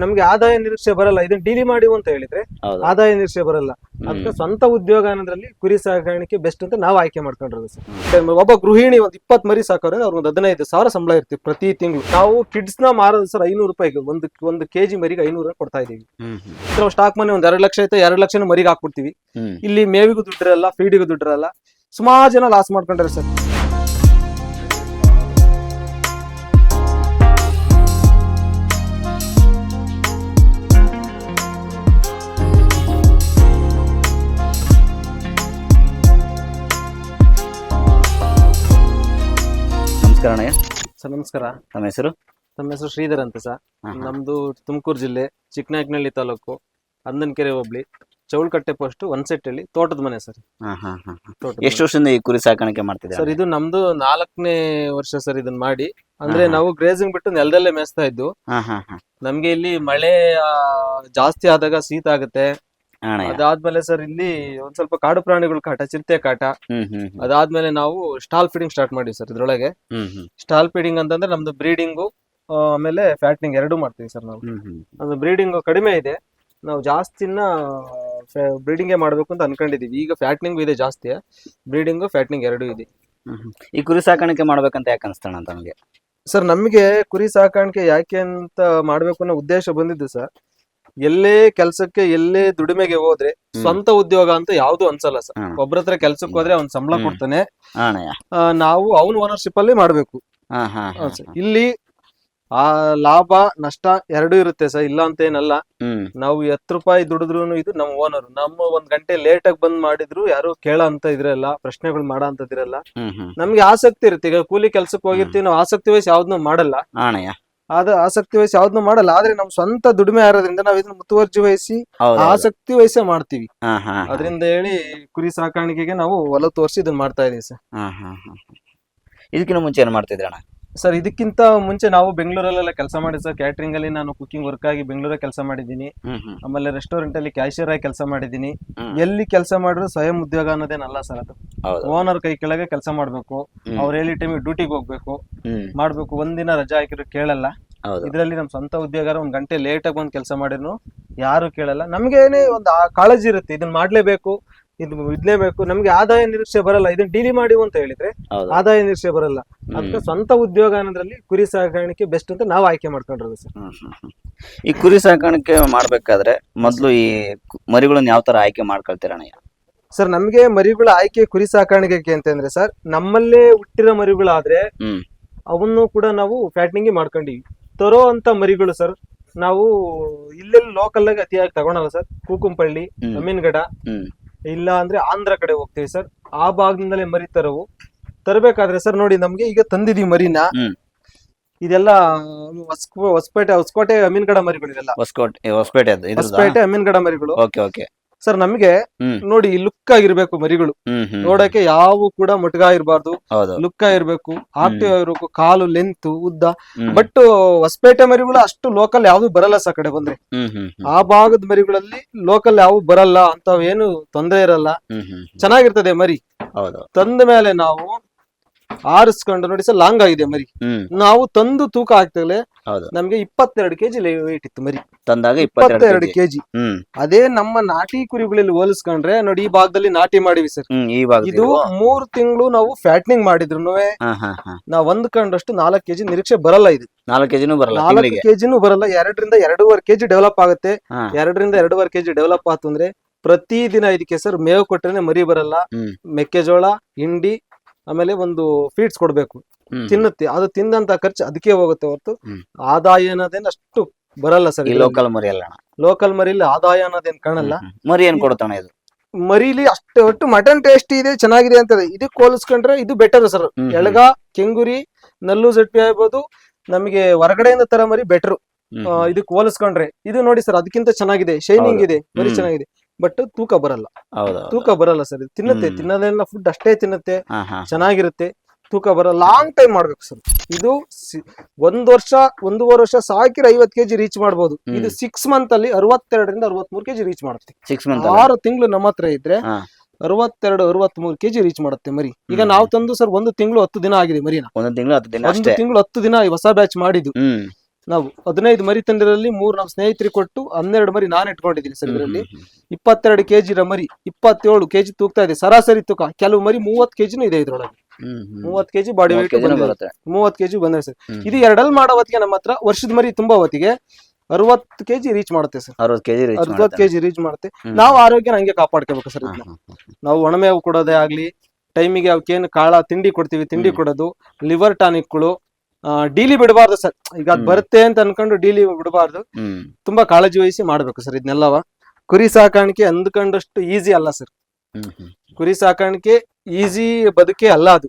ನಮ್ಗೆ ಆದಾಯ ನಿರೀಕ್ಷೆ ಬರಲ್ಲ. ಇದನ್ನ ಡೀಲಿ ಮಾಡಿ ಅಂತ ಹೇಳಿದ್ರೆ ಹೌದು. ಆದಾಯ ನಿರೀಕ್ಷೆ ಬರಲ್ಲ. ಅದಕ್ಕೆ ಸ್ವಂತ ಉದ್ಯೋಗ ಅನ್ನೋದ್ರಲ್ಲಿ ಕುರಿ ಸಾಕಾಣಿಕೆ ಬೆಸ್ಟ್ ಅಂತ ನಾವು ಆಯ್ಕೆ ಮಾಡ್ಕೊಂಡಿರೋದು ಸರ್. ಒಬ್ಬ ಗೃಹಿಣಿ ಒಂದ್ ಇಪ್ಪತ್ ಮರಿ ಸಾಕೋರೆ ಅವ್ರಿಗೆ ಒಂದು ಹದಿನೈದು ಸಾವಿರ ಸಂಬಳ ಇರ್ತೀವಿ ಪ್ರತಿ ತಿಂಗಳು. ನಾವು ಕಿಡ್ಸ್ನ ಮಾರೋದು ಸರ್ ಐನೂರು ರೂಪಾಯಿಗೆ. ಒಂದು ಒಂದು ಕೆಜಿ ಮರಿಗೆ ಐನೂರು ಕೊಡ್ತಾ ಇದೀವಿ. ನಾವು ಸ್ಟಾಕ್ ಮನೆ ಒಂದ್ ಎರಡು ಲಕ್ಷ ಐತೆ ಎರಡು ಲಕ್ಷನ ಮರಿಗೆ ಹಾಕ್ಬಿಡ್ತೀವಿ. ಇಲ್ಲಿ ಮೇವಿಗೂ ದುಡ್ಡಿರಲ್ಲ ಫೀಡಿಗೂ ದುಡ್ಡಿರಲ್ಲ. ಸುಮಾರು ಜನ ಲಾಸ್ ಮಾಡ್ಕೊಂಡ್ರೆ ಸರ್. ನಮಸ್ಕಾರ ಅಣ್ಣಯ್ಯ. ಸರ್ ನಮಸ್ಕಾರ. ನಮ್ಮ ಹೆಸರು? ನಮ್ಮ ಹೆಸರು ಶ್ರೀಧರ್ ಅಂತ ಸರ್. ಹಾ, ಹಾ. ನಮ್ದು ತುಮಕೂರು ಜಿಲ್ಲೆ ಚಿಕ್ಕನಾಯಕನಹಳ್ಳಿ ತಾಲೂಕು ಅಂದನಕೆರೆ ಹೋಬ್ಳಿ ಚೌಳ್ಕಟ್ಟೆ ಪೋಸ್ಟ್ ಹೇಳಿ ತೋಟದ ಮನೆ ಸರ್. ಹಾ ಹಾ ಹಾ ಹಾ. ತೋಟದ ಎಷ್ಟು ವರ್ಷದಿಂದ ಈ ಕುರಿ ಸಾಕಾಣಿಕೆ ಮಾಡ್ತಿದ್ದೀರಾ? ಸರ್ ಇದು ನಮ್ದು ನಾಲ್ಕನೇ ವರ್ಷ ಸರ್ ಇದನ್ನ ಮಾಡಿ. ಅಂದ್ರೆ ಹಾ, ಹಾ. ನಾವು ಗ್ರೇಸಿಂಗ್ ಬಿಟ್ಟು ನೆಲದಲ್ಲೇ ಮೇಯಿಸ್ತಾ ಇದ್ದು. ಹಾ ಹಾ ಹಾ. ನಮ್ಗೆ ಇಲ್ಲಿ ಮಳೆ ಆ, ಜಾಸ್ತಿ ಆದಾಗ ಶೀತ ಆಗುತ್ತೆ. ಅದಾದ್ಮೇಲೆ ಸರ್ ಇಲ್ಲಿ ಒಂದ್ ಸ್ವಲ್ಪ ಕಾಡು ಪ್ರಾಣಿಗಳ ಕಾಟ ಚಿರತೆ ಕಾಟ. ಅದಾದ್ಮೇಲೆ ನಾವು ಸ್ಟಾಲ್ ಫೀಡಿಂಗ್ ಸ್ಟಾರ್ಟ್ ಮಾಡಿವಿ ಸರ್ ಇದ್ರೊಳಗೆ. ಸ್ಟಾಲ್ ಫೀಡಿಂಗ್ ಅಂತಂದ್ರೆ ನಮ್ದು ಬ್ರೀಡಿಂಗು ಆಮೇಲೆ ಫ್ಯಾಟ್ನಿಂಗ್ ಎರಡು ಮಾಡ್ತೀವಿ ಸರ್ ನಾವು. ಅದು ನಮ್ದು ಬ್ರೀಡಿಂಗ್ ಕಡಿಮೆ ಇದೆ. ನಾವು ಜಾಸ್ತಿನ ಬ್ರೀಡಿಂಗೇ ಮಾಡ್ಬೇಕು ಅಂತ ಅನ್ಕೊಂಡಿದೀವಿ. ಈಗ ಫ್ಯಾಟ್ನಿಂಗ್ ಇದೆ ಜಾಸ್ತಿ. ಬ್ರೀಡಿಂಗ್ ಫ್ಯಾಟ್ನಿಂಗ್ ಎರಡು ಇದೆ. ಈ ಕುರಿ ಸಾಕಾಣಿಕೆ ಮಾಡ್ಬೇಕಂತ ಯಾಕೆ ಅನಿಸ್ತಾಣ ಅಂತ ನಮಗೆ? ಸರ್ ನಮಗೆ ಕುರಿ ಸಾಕಾಣಿಕೆ ಯಾಕೆ ಅಂತ ಮಾಡ್ಬೇಕು ಅನ್ನೋ ಉದ್ದೇಶ ಬಂದಿದ್ದು ಸರ್. ಎಲ್ಲೇ ಕೆಲ್ಸಕ್ಕೆ ಎಲ್ಲೇ ದುಡಿಮೆಗೆ ಹೋದ್ರೆ ಸ್ವಂತ ಉದ್ಯೋಗ ಅಂತ ಯಾವ್ದು ಅನ್ಸಲ್ಲ ಸರ್. ಹ್ಮ್. ಒಬ್ರ ಹತ್ರ ಕೆಲ್ಸಕ್ಕೆ ಹೋದ್ರೆ ಅವ್ನ್ ಸಂಬಳ ಹ್ಮ್. ಕೊಡ್ತಾನೆ. ಆ, ನಾವು ಅವನ್ ಓನರ್ಶಿಪ್ ಅಲ್ಲಿ ಮಾಡ್ಬೇಕು. ಹಾ ಹಾ ಹಾ, ಹೌದ್ ಸರ್. ಇಲ್ಲಿ ಆ ಲಾಭ ನಷ್ಟ ಎರಡೂ ಇರುತ್ತೆ ಸರ್. ಇಲ್ಲ ಅಂತ ಏನಲ್ಲ. ಹ್ಮ್. ನಾವು ಹತ್ತು ರೂಪಾಯಿ ದುಡಿದ್ರು ಇದು ನಮ್ಮ ಓನರ್ ನಮ್ಮ ಒಂದ್ ಗಂಟೆ ಲೇಟ್ ಆಗಿ ಬಂದ್ ಮಾಡಿದ್ರು ಯಾರು ಕೇಳ ಅಂತ ಇದ್ರಲ್ಲ ಪ್ರಶ್ನೆಗಳು ಮಾಡ ಅಂತದಿರಲ್ಲ ಹ್ಮ್ ಹ್ಮ್. ನಮ್ಗೆ ಆಸಕ್ತಿ ಇರುತ್ತೆ. ಈಗ ಕೂಲಿ ಕೆಲ್ಸಕ್ಕೆ ಹೋಗಿರ್ತೀವಿ ನಾವು ಆಸಕ್ತಿ ವಯಸ್ಸು ಯಾವ್ದನ್ನು ಮಾಡಲ್ಲ. ಹಾ ಅಣ್ಣಯ್ಯ ಆದ ಆಸಕ್ತಿ ವಹಿಸಿ ಯಾವ್ದನ್ನು ಮಾಡಲ್ಲ. ಆದ್ರೆ ನಮ್ ಸ್ವಂತ ದುಡಿಮೆ ಆರೋದ್ರಿಂದ ನಾವ್ ಇದನ್ನ ಮುತುವರ್ಜಿ ವಹಿಸಿ. ಆಸಕ್ತಿ ವಹಿಸೇ ಮಾಡ್ತೀವಿ. ಅದರಿಂದ ಹೇಳಿ ಕುರಿ ಸಾಕಾಣಿಕೆಗೆ ನಾವು ಒಲ ತೋರಿಸಿ ಇದನ್ನ ಮಾಡ್ತಾ ಇದೀವಿ ಸರ್. ಇದಕ್ಕಿಂತ ಮುಂಚೆ ಏನ್ ಮಾಡ್ತಿದ್ರಿ ಅಣ್ಣ? ಸರ್ ಇದಕ್ಕಿಂತ ಮುಂಚೆ ನಾವು ಬೆಂಗಳೂರಲ್ಲೆಲ್ಲ ಕೆಲಸ ಮಾಡಿ ಸರ್ ಕ್ಯಾಟ್ರಿಂಗ್ ಅಲ್ಲಿ ನಾನು ಕುಕಿಂಗ್ ವರ್ಕ್ ಆಗಿ ಬೆಂಗಳೂರಲ್ಲಿ ಕೆಲಸ ಮಾಡಿದ್ದೀನಿ. ಆಮೇಲೆ ರೆಸ್ಟೋರೆಂಟ್ ಅಲ್ಲಿ ಕ್ಯಾಶಿಯರ್ ಆಗಿ ಕೆಲಸ ಮಾಡಿದ್ದೀನಿ. ಎಲ್ಲಿ ಕೆಲಸ ಮಾಡಿದ್ರು ಸ್ವಯಂ ಉದ್ಯೋಗ ಅನ್ನೋದೇನಲ್ಲ ಸರ್ ಅದು. ಓನರ್ ಕೈ ಕೆಳಗೆ ಕೆಲಸ ಮಾಡ್ಬೇಕು. ಅವ್ರ ಹೇಳಿ ಟೈಮಿಗೆ ಡ್ಯೂಟಿಗೆ ಹೋಗ್ಬೇಕು. ಮಾಡ್ಬೇಕು. ಒಂದಿನ ರಜಾ ಹಾಕಿದ್ರು ಕೇಳಲ್ಲ. ಇದರಲ್ಲಿ ನಮ್ ಸ್ವಂತ ಉದ್ಯೋಗ ಒಂದ್ ಗಂಟೆ ಲೇಟ್ ಆಗಿ ಬಂದ್ ಕೆಲಸ ಮಾಡಿದ್ರು ಯಾರು ಕೇಳಲ್ಲ. ನಮ್ಗೆ ಒಂದು ಆ ಕಾಳಜಿ ಇರುತ್ತೆ. ಇದನ್ನ ಮಾಡ್ಲೇಬೇಕು. ಇದು ಇದ್ಲೇಬೇಕು. ನಮ್ಗೆ ಆದಾಯ ನಿರೀಕ್ಷೆ ಬರಲ್ಲ. ಇದನ್ನ ಡೀಲಿ ಮಾಡಿ ಅಂತ ಹೇಳಿದ್ರೆ ಹೌದು. ಆದಾಯ ನಿರೀಕ್ಷೆ ಬರಲ್ಲ. ಅದಕ್ಕೆ ಸ್ವಂತ ಉದ್ಯೋಗ ಅನ್ನೋದ್ರಲ್ಲಿ ಕುರಿ ಸಾಕಾಣಿಕೆ ಬೆಸ್ಟ್ ಅಂತ ನಾವು ಆಯ್ಕೆ ಮಾಡ್ಕೊಂಡಿರೋದು ಸರ್. ಹ್ಮ್ ಹ್ಮ್ ಹ್ಮ್. ಈ ಕುರಿ ಸಾಕಾಣಿಕೆ ಮಾಡ್ಬೇಕಾದ್ರೆ ಮೊದ್ಲು ಈ ಕು- ಮರಿಗಳನ್ನ ಯಾವ ತರ ಆಯ್ಕೆ ಮಾಡ್ಕೊಳ್ತೀರ ಅಣ್ಣಯ್ಯ? ಸರ್ ನಮ್ಗೆ ಮರಿಗಳ ಆಯ್ಕೆ ಕುರಿ ಸಾಕಾಣಿಕೆಗೆ ಅಂತಂದ್ರೆ ಸರ್ ನಮ್ಮಲ್ಲೇ ಹುಟ್ಟಿರೋ ಮರಿಗಳಾದ್ರೆ ಹ್ಮ್. ಅವನ್ನು ಕೂಡ ನಾವು ಫ್ಯಾಟ್ನಿಂಗ್ ಮಾಡ್ಕೊಂಡಿವಿ. ತರೋ ಅಂತ ಮರಿಗಳು ಸರ್ ನಾವು ಇಲ್ಲೆಲ್ಲ ಲೋಕಲ್ ಆಗಿ ಅತಿಯಾಗಿ ತಗೊಳಲ್ಲ ಸರ್. ಕೂಕುಂಪಳ್ಳಿ ಹ್ಮ್. ಅಮೀನ್ಗಡ ಹ್ಮ್. ಇಲ್ಲ ಅಂದ್ರೆ ಆಂಧ್ರ ಕಡೆ ಹೋಗ್ತೀವಿ ಸರ್. ಆ ಭಾಗದಿಂದಲೇ ಮರಿ ತರವು. ತರಬೇಕಾದ್ರೆ ಸರ್ ನೋಡಿ ನಮ್ಗೆ ಈಗ ತಂದಿದೀವಿ ಮರಿನ. ಹ್ಮ್. ಇದೆಲ್ಲ ಹೊಸ್ಕೋ ಹೊಸಪೇಟೆ ಹೊಸಕೋಟೆ ಅಮೀನ್ಗಡ ಮರಿಗಳು ಇದೆಲ್ಲ ಹೊಸಕೋಟೆ ಹೊಸಪೇಟೆ? ಹೊಸಪೇಟೆ ಅಮೀನ್ಗಡ ಮರಿಗಳು. Okay okay. ಸರ್ ನಮ್ಗೆ ನೋಡಿ ಲುಕ್ ಆಗಿರ್ಬೇಕು ಮರಿಗಳು. ನೋಡಕ್ಕೆ ಯಾವ ಕೂಡ ಮುಟ್ಗ ಇರಬಾರ್ದು ಲುಕ್ ಆಗಿರ್ಬೇಕು ಆಕ್ಟಿವ್ ಆಗಿರ್ಬೇಕು ಕಾಲು ಲೆಂತ್ ಉದ್ದ. ಬಟ್ ಹೊಸಪೇಟೆ ಮರಿಗಳು ಅಷ್ಟು ಲೋಕಲ್ ಯಾವ್ದು ಬರಲ್ಲ ಸರ್ ಕಡೆ ಬಂದ್ರೆ. ಆ ಭಾಗದ ಮರಿಗಳಲ್ಲಿ ಲೋಕಲ್ ಯಾವ ಬರಲ್ಲ ಅಂತ ಏನು ತೊಂದರೆ ಇರಲ್ಲ. ಚೆನ್ನಾಗಿರ್ತದೆ ಮರಿ. ಹೌದು. ತಂದ ಮೇಲೆ ನಾವು ಆರಿಸ್ಕೊಂಡು ನೋಡಿ ಸರ್ ಲಾಂಗ್ ಆಗಿದೆ ಮರಿ. ನಾವು ತಂದು ತೂಕ ಹಾಕ್ತಲೇ ನಮ್ಗೆ ಇಪ್ಪತ್ತೆರಡು ಕೆಜಿ ವೇಟ್ ಇತ್ತು ಮರಿ. ತಂದಾಗ ಇಪ್ಪತ್ತೆರಡು. ಕೆಜಿ. ಅದೇ ನಮ್ಮ ನಾಟಿ ಕುರಿಗಳಲ್ಲಿ ಹೋಲಿಸ್ಕೊಂಡ್ರೆ ನೋಡಿ ಈ ಭಾಗದಲ್ಲಿ ನಾಟಿ ಮಾಡಿವಿ ಸರ್. ಇದು ಮೂರ್ ತಿಂಗಳು ನಾವು ಫ್ಯಾಟ್ನಿಂಗ್ ಮಾಡಿದ್ರು ನಾವ್ ಒಂದ್ ಕಂಡಷ್ಟು ನಾಲ್ಕು ಕೆಜಿ ನಿರೀಕ್ಷೆ ಬರಲ್ಲ ಇದು. ನಾಲ್ಕು ಕೆಜಿನೂ ಬರಲ್ಲ ನಾಲ್ಕು ಕೆಜಿನೂ ಬರಲ್ಲ ಎರಡರಿಂದ ಎರಡೂವರೆ ಕೆಜಿ ಡೆವಲಪ್ ಆಗುತ್ತೆ. ಎರಡರಿಂದ ಎರಡೂವರೆ ಕೆಜಿ ಡೆವಲಪ್ ಆತು ಅಂದ್ರೆ ಪ್ರತಿದಿನ ಇದಕ್ಕೆ ಸರ್ ಮೇವು ಕೊಟ್ಟರೆ ಮರಿ ಬರಲ್ಲ. ಮೆಕ್ಕೆಜೋಳ ಹಿಂಡಿ ಆಮೇಲೆ ಒಂದು ಫೀಡ್ಸ್ ಕೊಡ್ಬೇಕು. ತಿನ್ನುತ್ತೆ. ಅದು ತಿಂದಂತ ಖರ್ಚು ಅದಕ್ಕೆ ಹೋಗುತ್ತೆ ಹೊರತು ಆದಾಯ ಅನ್ನೋದೇನು ಅಷ್ಟು ಬರಲ್ಲ ಸರ್ ಈ ಲೋಕಲ್ ಮರಿ ಅಲ್ಲ ಲೋಕಲ್ ಮರಿಲಿ ಆದಾಯ ಅನ್ನೋದೇನ್ ಕಾಣಲ್ಲ. ಮರಿ ಏನ್ ಕೊಡ್ತಾನೆ ಇದು? ಮರಿಲಿ ಅಷ್ಟು ಒಟ್ಟು ಮಟನ್ ಟೇಸ್ಟ್ ಇದೆ ಚೆನ್ನಾಗಿದೆ ಅಂತ ಇದಕ್ಕೆ ಹೋಲಿಸ್ಕೊಂಡ್ರೆ ಇದು ಬೆಟರ್ ಸರ್. ಎಳಗ ಕೆಂಗುರಿ ನಲ್ಲು ಜಟ್ಟಿ ಆಗ್ಬೋದು. ನಮಗೆ ಹೊರಗಡೆಯಿಂದ ತರ ಮರಿ ಬೆಟರ್ ಇದಕ್ಕೆ ಹೋಲಿಸ್ಕೊಂಡ್ರೆ. ಇದು ನೋಡಿ ಸರ್ ಅದಕ್ಕಿಂತ ಚೆನ್ನಾಗಿದೆ. ಶೈನಿಂಗ್ ಇದೆ. ಮರಿ ಚೆನ್ನಾಗಿದೆ. ಬಟ್ ತೂಕ ಬರಲ್ಲ. ಹೌದು ತೂಕ ಬರಲ್ಲ ಸರ್. ತಿನ್ನತ್ತೆ ತಿನ್ನೋದೆಲ್ಲ ಫುಡ್ ಅಷ್ಟೇ ತಿನ್ನತ್ತೆ. ಚೆನ್ನಾಗಿರುತ್ತೆ. ತೂಕ ಬರಲ್ಲ. ಲಾಂಗ್ ಟೈಮ್ ಮಾಡ್ಬೇಕು ಸರ್. ಇದು ಒಂದ್ ವರ್ಷ ಒಂದೂವರೆ ವರ್ಷ ಸಾಕಿರ ಐವತ್ ಕೆಜಿ ರೀಚ್ ಮಾಡಬಹುದು ಇದು ಸಿಕ್ಸ್ ಮಂತ್ ಅಲ್ಲಿ ಅರವತ್ತೆರಡರಿಂದ ಅರವತ್ಮೂರು ಕೆಜಿ ರೀಚ್ ಮಾಡುತ್ತೆ. ಸಿಕ್ಸ್ ಮಂತ್ ಆರು ತಿಂಗಳು ನಮ್ಮ ಹತ್ರ ಇದ್ರೆ. ಅರವತ್ತೆರಡು ಅರವತ್ಮೂರು ಕೆಜಿ ರೀಚ್ ಮಾಡುತ್ತೆ ಮರಿ. ಈಗ. ನಾವು ತಂದು ಸರ್ ಒಂದು ತಿಂಗಳು ಹತ್ತು ದಿನ ಆಗಿದೆ ಮರಿನ. ಒಂದು ತಿಂಗಳು ಹತ್ತು ದಿನ ಹತ್ತು ದಿನ ಈ ಹೊಸ ಬ್ಯಾಚ್ ಮಾಡಿದ್ದು. ನಾವು ಹದಿನೈದು ಮರಿ ತಂದಿರಲ್ಲಿ ಮೂರು ನಮ್ಮ ಸ್ನೇಹಿತರಿ ಕೊಟ್ಟು ಹನ್ನೆರಡು ಮರಿ ನಾನು ಇಟ್ಕೊಂಡಿದ್ದೀನಿ ಸರ್ ಇದರಲ್ಲಿ. ಇಪ್ಪತ್ತೆರಡು ಕೆಜಿ ಮರಿ ಇಪ್ಪತ್ತೇಳು ಕೆಜಿ ತೂಗ್ತಾ ಇದೆ. ಸರಾಸರಿ ತೂಕ ಕೆಲವು ಮರಿ ಮೂವತ್ ಕೆಜಿನೂ ಇದೆ ಇದ್ರೊಳಗೆ. ಮೂವತ್ ಕೆಜಿ ಬಾಡಿ ಬಂದಿದೆ. ಬರುತ್ತೆ. ಮೂವತ್ ಕೆಜಿ ಬಂದಿದೆ ಸರ್. ಇದು ಎರಡಲ್ಲಿ ಮಾಡೋ ಹೊತ್ತಿಗೆ ನಮ್ಮ ಹತ್ರ ವರ್ಷದ ಮರಿ ತುಂಬಾ ಹೊತ್ತಿಗೆ ಅರವತ್ತು ಕೆಜಿ ರೀಚ್ ಮಾಡುತ್ತೆ ಸರ್. ಅರವತ್ತು ಕೆಜಿ ರೀಚ್ ಅರವತ್ತು ಕೆಜಿ ರೀಚ್ ಮಾಡುತ್ತೆ. ನಾವು ಆರೋಗ್ಯನ ಹಂಗೆ ಕಾಪಾಡ್ಕೋಬೇಕು ಸರ್ ನಾವು ಒಣಮೇವು ಕೊಡೋದೇ ಆಗ್ಲಿ ಟೈಮಿಗೆ ಅವಕ್ಕೇನು ಕಾಳ ತಿಂಡಿ ಕೊಡ್ತೀವಿ ತಿಂಡಿ. ಕೊಡೋದು ಲಿವರ್ ಟಾನಿಕ್ಗಳು ಡೀಲಿ ಬಿಡಬಾರ್ದು ಸರ್. ಈಗ ಅದ್ ಬರುತ್ತೆ ಅಂತ ಅನ್ಕೊಂಡು ಡೀಲಿ ಬಿಡಬಾರ್ದು. ತುಂಬಾ ಕಾಳಜಿ ವಹಿಸಿ ಮಾಡ್ಬೇಕು ಸರ್ ಇದನ್ನೆಲ್ಲವ ಕುರಿ ಸಾಕಾಣಿಕೆ ಅಂದ್ಕೊಂಡಷ್ಟು ಈಸಿ ಅಲ್ಲ ಸರ್. ಕುರಿ ಸಾಕಾಣಿಕೆ ಈಸಿ ಬದುಕೆ ಅಲ್ಲ ಅದು.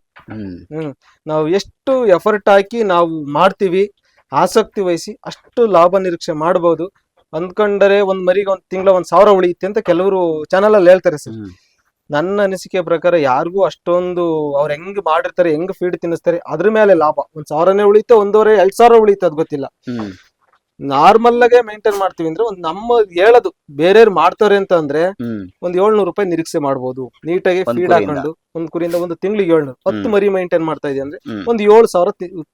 ಹ್ಮ್. ನಾವು ಎಷ್ಟು ಎಫರ್ಟ್ ಹಾಕಿ ನಾವು ಮಾಡ್ತೀವಿ ಆಸಕ್ತಿ ವಹಿಸಿ ಅಷ್ಟು ಲಾಭ ನಿರೀಕ್ಷೆ ಮಾಡಬಹುದು ಅಂದ್ಕೊಂಡರೆ ಒಂದ್ ಮರಿಗೆ ಒಂದ್ ತಿಂಗಳ ಒಂದ್ ಸಾವಿರ ಉಳಿಯುತ್ತೆ ಅಂತ ಕೆಲವರು ಚಾನಲ್ ಅಲ್ಲಿ ಹೇಳ್ತಾರೆ ಸರ್. ನನ್ನ ಅನಿಸಿಕೆ ಪ್ರಕಾರ ಯಾರಿಗೂ ಅಷ್ಟೊಂದು ಅವ್ರು ಹೆಂಗ್ ಮಾಡಿರ್ತಾರೆ, ಹೆಂಗ್ ಫೀಡ್ ತಿನ್ನಿಸ್ತಾರೆ, ಅದ್ರ ಮೇಲೆ ಲಾಭ. ಒಂದ್ ಸಾವಿರನೇ ಉಳಿಯುತ್ತೆ, ಒಂದೂವರೆ, ಎರಡ್ ಸಾವಿರ ಉಳಿಯುತ್ತೆ ಅದ್ ಗೊತ್ತಿಲ್ಲ. ನಾರ್ಮಲ್ ಆಗಿ ಮೇಂಟೈನ್ ಮಾಡ್ತೀವಿ ಅಂದ್ರೆ ಒಂದ್ ನಮ್ಮ ಹೇಳೋದು ಬೇರೆಯವ್ರು ಮಾಡ್ತಾರೆ ಅಂತ ಅಂದ್ರೆ ಒಂದ್ ಏಳ್ನೂರು ರೂಪಾಯಿ ನಿರೀಕ್ಷೆ ಮಾಡ್ಬೋದು. ನೀಟಾಗಿ ಫೀಡ್. ಹಾಕೊಂಡು ಒಂದ್ ಕುರಿಯಿಂದ ಒಂದು ತಿಂಗಳಿಗೆ ಏಳ್ನೂರು. ಹತ್ತು ಮರಿ ಮೇಂಟೈನ್ ಮಾಡ್ತಾ ಇದೆ ಅಂದ್ರೆ ಒಂದ್ ಏಳು ಸಾವಿರ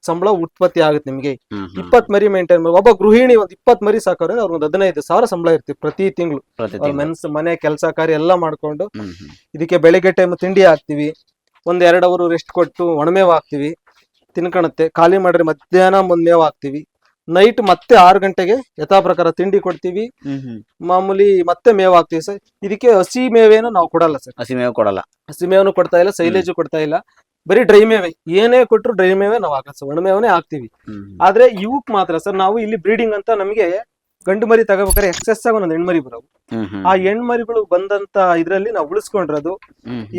ಸಂಬಳ ಉತ್ಪತ್ತಿ ಆಗುತ್ತೆ ನಿಮ್ಗೆ. ಇಪ್ಪತ್ ಮರಿ ಮೇಂಟೈನ್ ಮಾಡಿ ಒಬ್ಬ ಗೃಹಿಣಿ ಒಂದ್ ಇಪ್ಪತ್ ಮರಿ ಸಾಕೋರೆ ಅವ್ರ ಒಂದ್ ಹದಿನೈದು ಸಾವಿರ ಸಂಬಳ ಇರ್ತೀವಿ ಪ್ರತಿ ತಿಂಗಳು. ಮನ್ಸ್ ಮೆನ್ಸ್ ಮನೆ ಕೆಲಸ ಕಾರ್ಯ ಎಲ್ಲ ಮಾಡ್ಕೊಂಡು ಇದಕ್ಕೆ ಬೆಳಿಗ್ಗೆ ಟೈಮ್ ತಿಂಡಿ ಹಾಕ್ತಿವಿ. ಒಂದ್ ಎರಡು ಅವರು ರೆಸ್ಟ್ ಕೊಟ್ಟು ಒಣಮೇವ್ ಹಾಕ್ತಿವಿ. ತಿನ್ಕೊಳತ್ತೆ ಖಾಲಿ ಮಾಡ್ರೆ ಮಧ್ಯಾಹ್ನ ಒಂದ್ ಮೇವ್ ಹಾಕ್ತಿವಿ. ನೈಟ್ ಮತ್ತೆ ಆರು ಗಂಟೆಗೆ ಯಥಾ ಪ್ರಕಾರ ತಿಂಡಿ ಕೊಡ್ತೀವಿ. ಮಾಮೂಲಿ ಮತ್ತೆ ಮೇವ್ ಹಾಕ್ತಿವಿ ಸರ್. ಇದಕ್ಕೆ ಹಸಿ ಮೇವೇನು ನಾವು ಕೊಡಲ್ಲ ಸರ್. ಹಸಿ ಮೇವ್ ಕೊಡಲ್ಲ. ಹಸಿ ಮೇವನು ಕೊಡ್ತಾ ಇಲ್ಲ ಸೈಲೇಜು ಕೊಡ್ತಾ ಇಲ್ಲ. ಬರೀ ಡ್ರೈ ಮೇವೆ. ಏನೇ ಕೊಟ್ಟರು ಡ್ರೈ ಮೇವೆ ನಾವು ಹಾಕಲ್ಲ ಸರ್. ಒಣಮೇವನೇ ಹಾಕ್ತಿವಿ. ಆದ್ರೆ ಇವಕ್ ಮಾತ್ರ ಸರ್ ನಾವು ಇಲ್ಲಿ ಬ್ರೀಡಿಂಗ್ ಅಂತ ನಮಗೆ ಗಂಡು ಮರಿ ತಗೋಬೇಕಾದ್ರೆ ಎಕ್ಸೆಸ್ ಆಗಿ ಒಂದೊಂದು ಹೆಣ್ಮರಿ ಬರೋವು. ಆ ಹೆಣ್ಮರಿಗಳು ಬಂದಂತ ಇದ್ರಲ್ಲಿ ನಾವು ಉಳಿಸ್ಕೊಂಡಿರೋದು.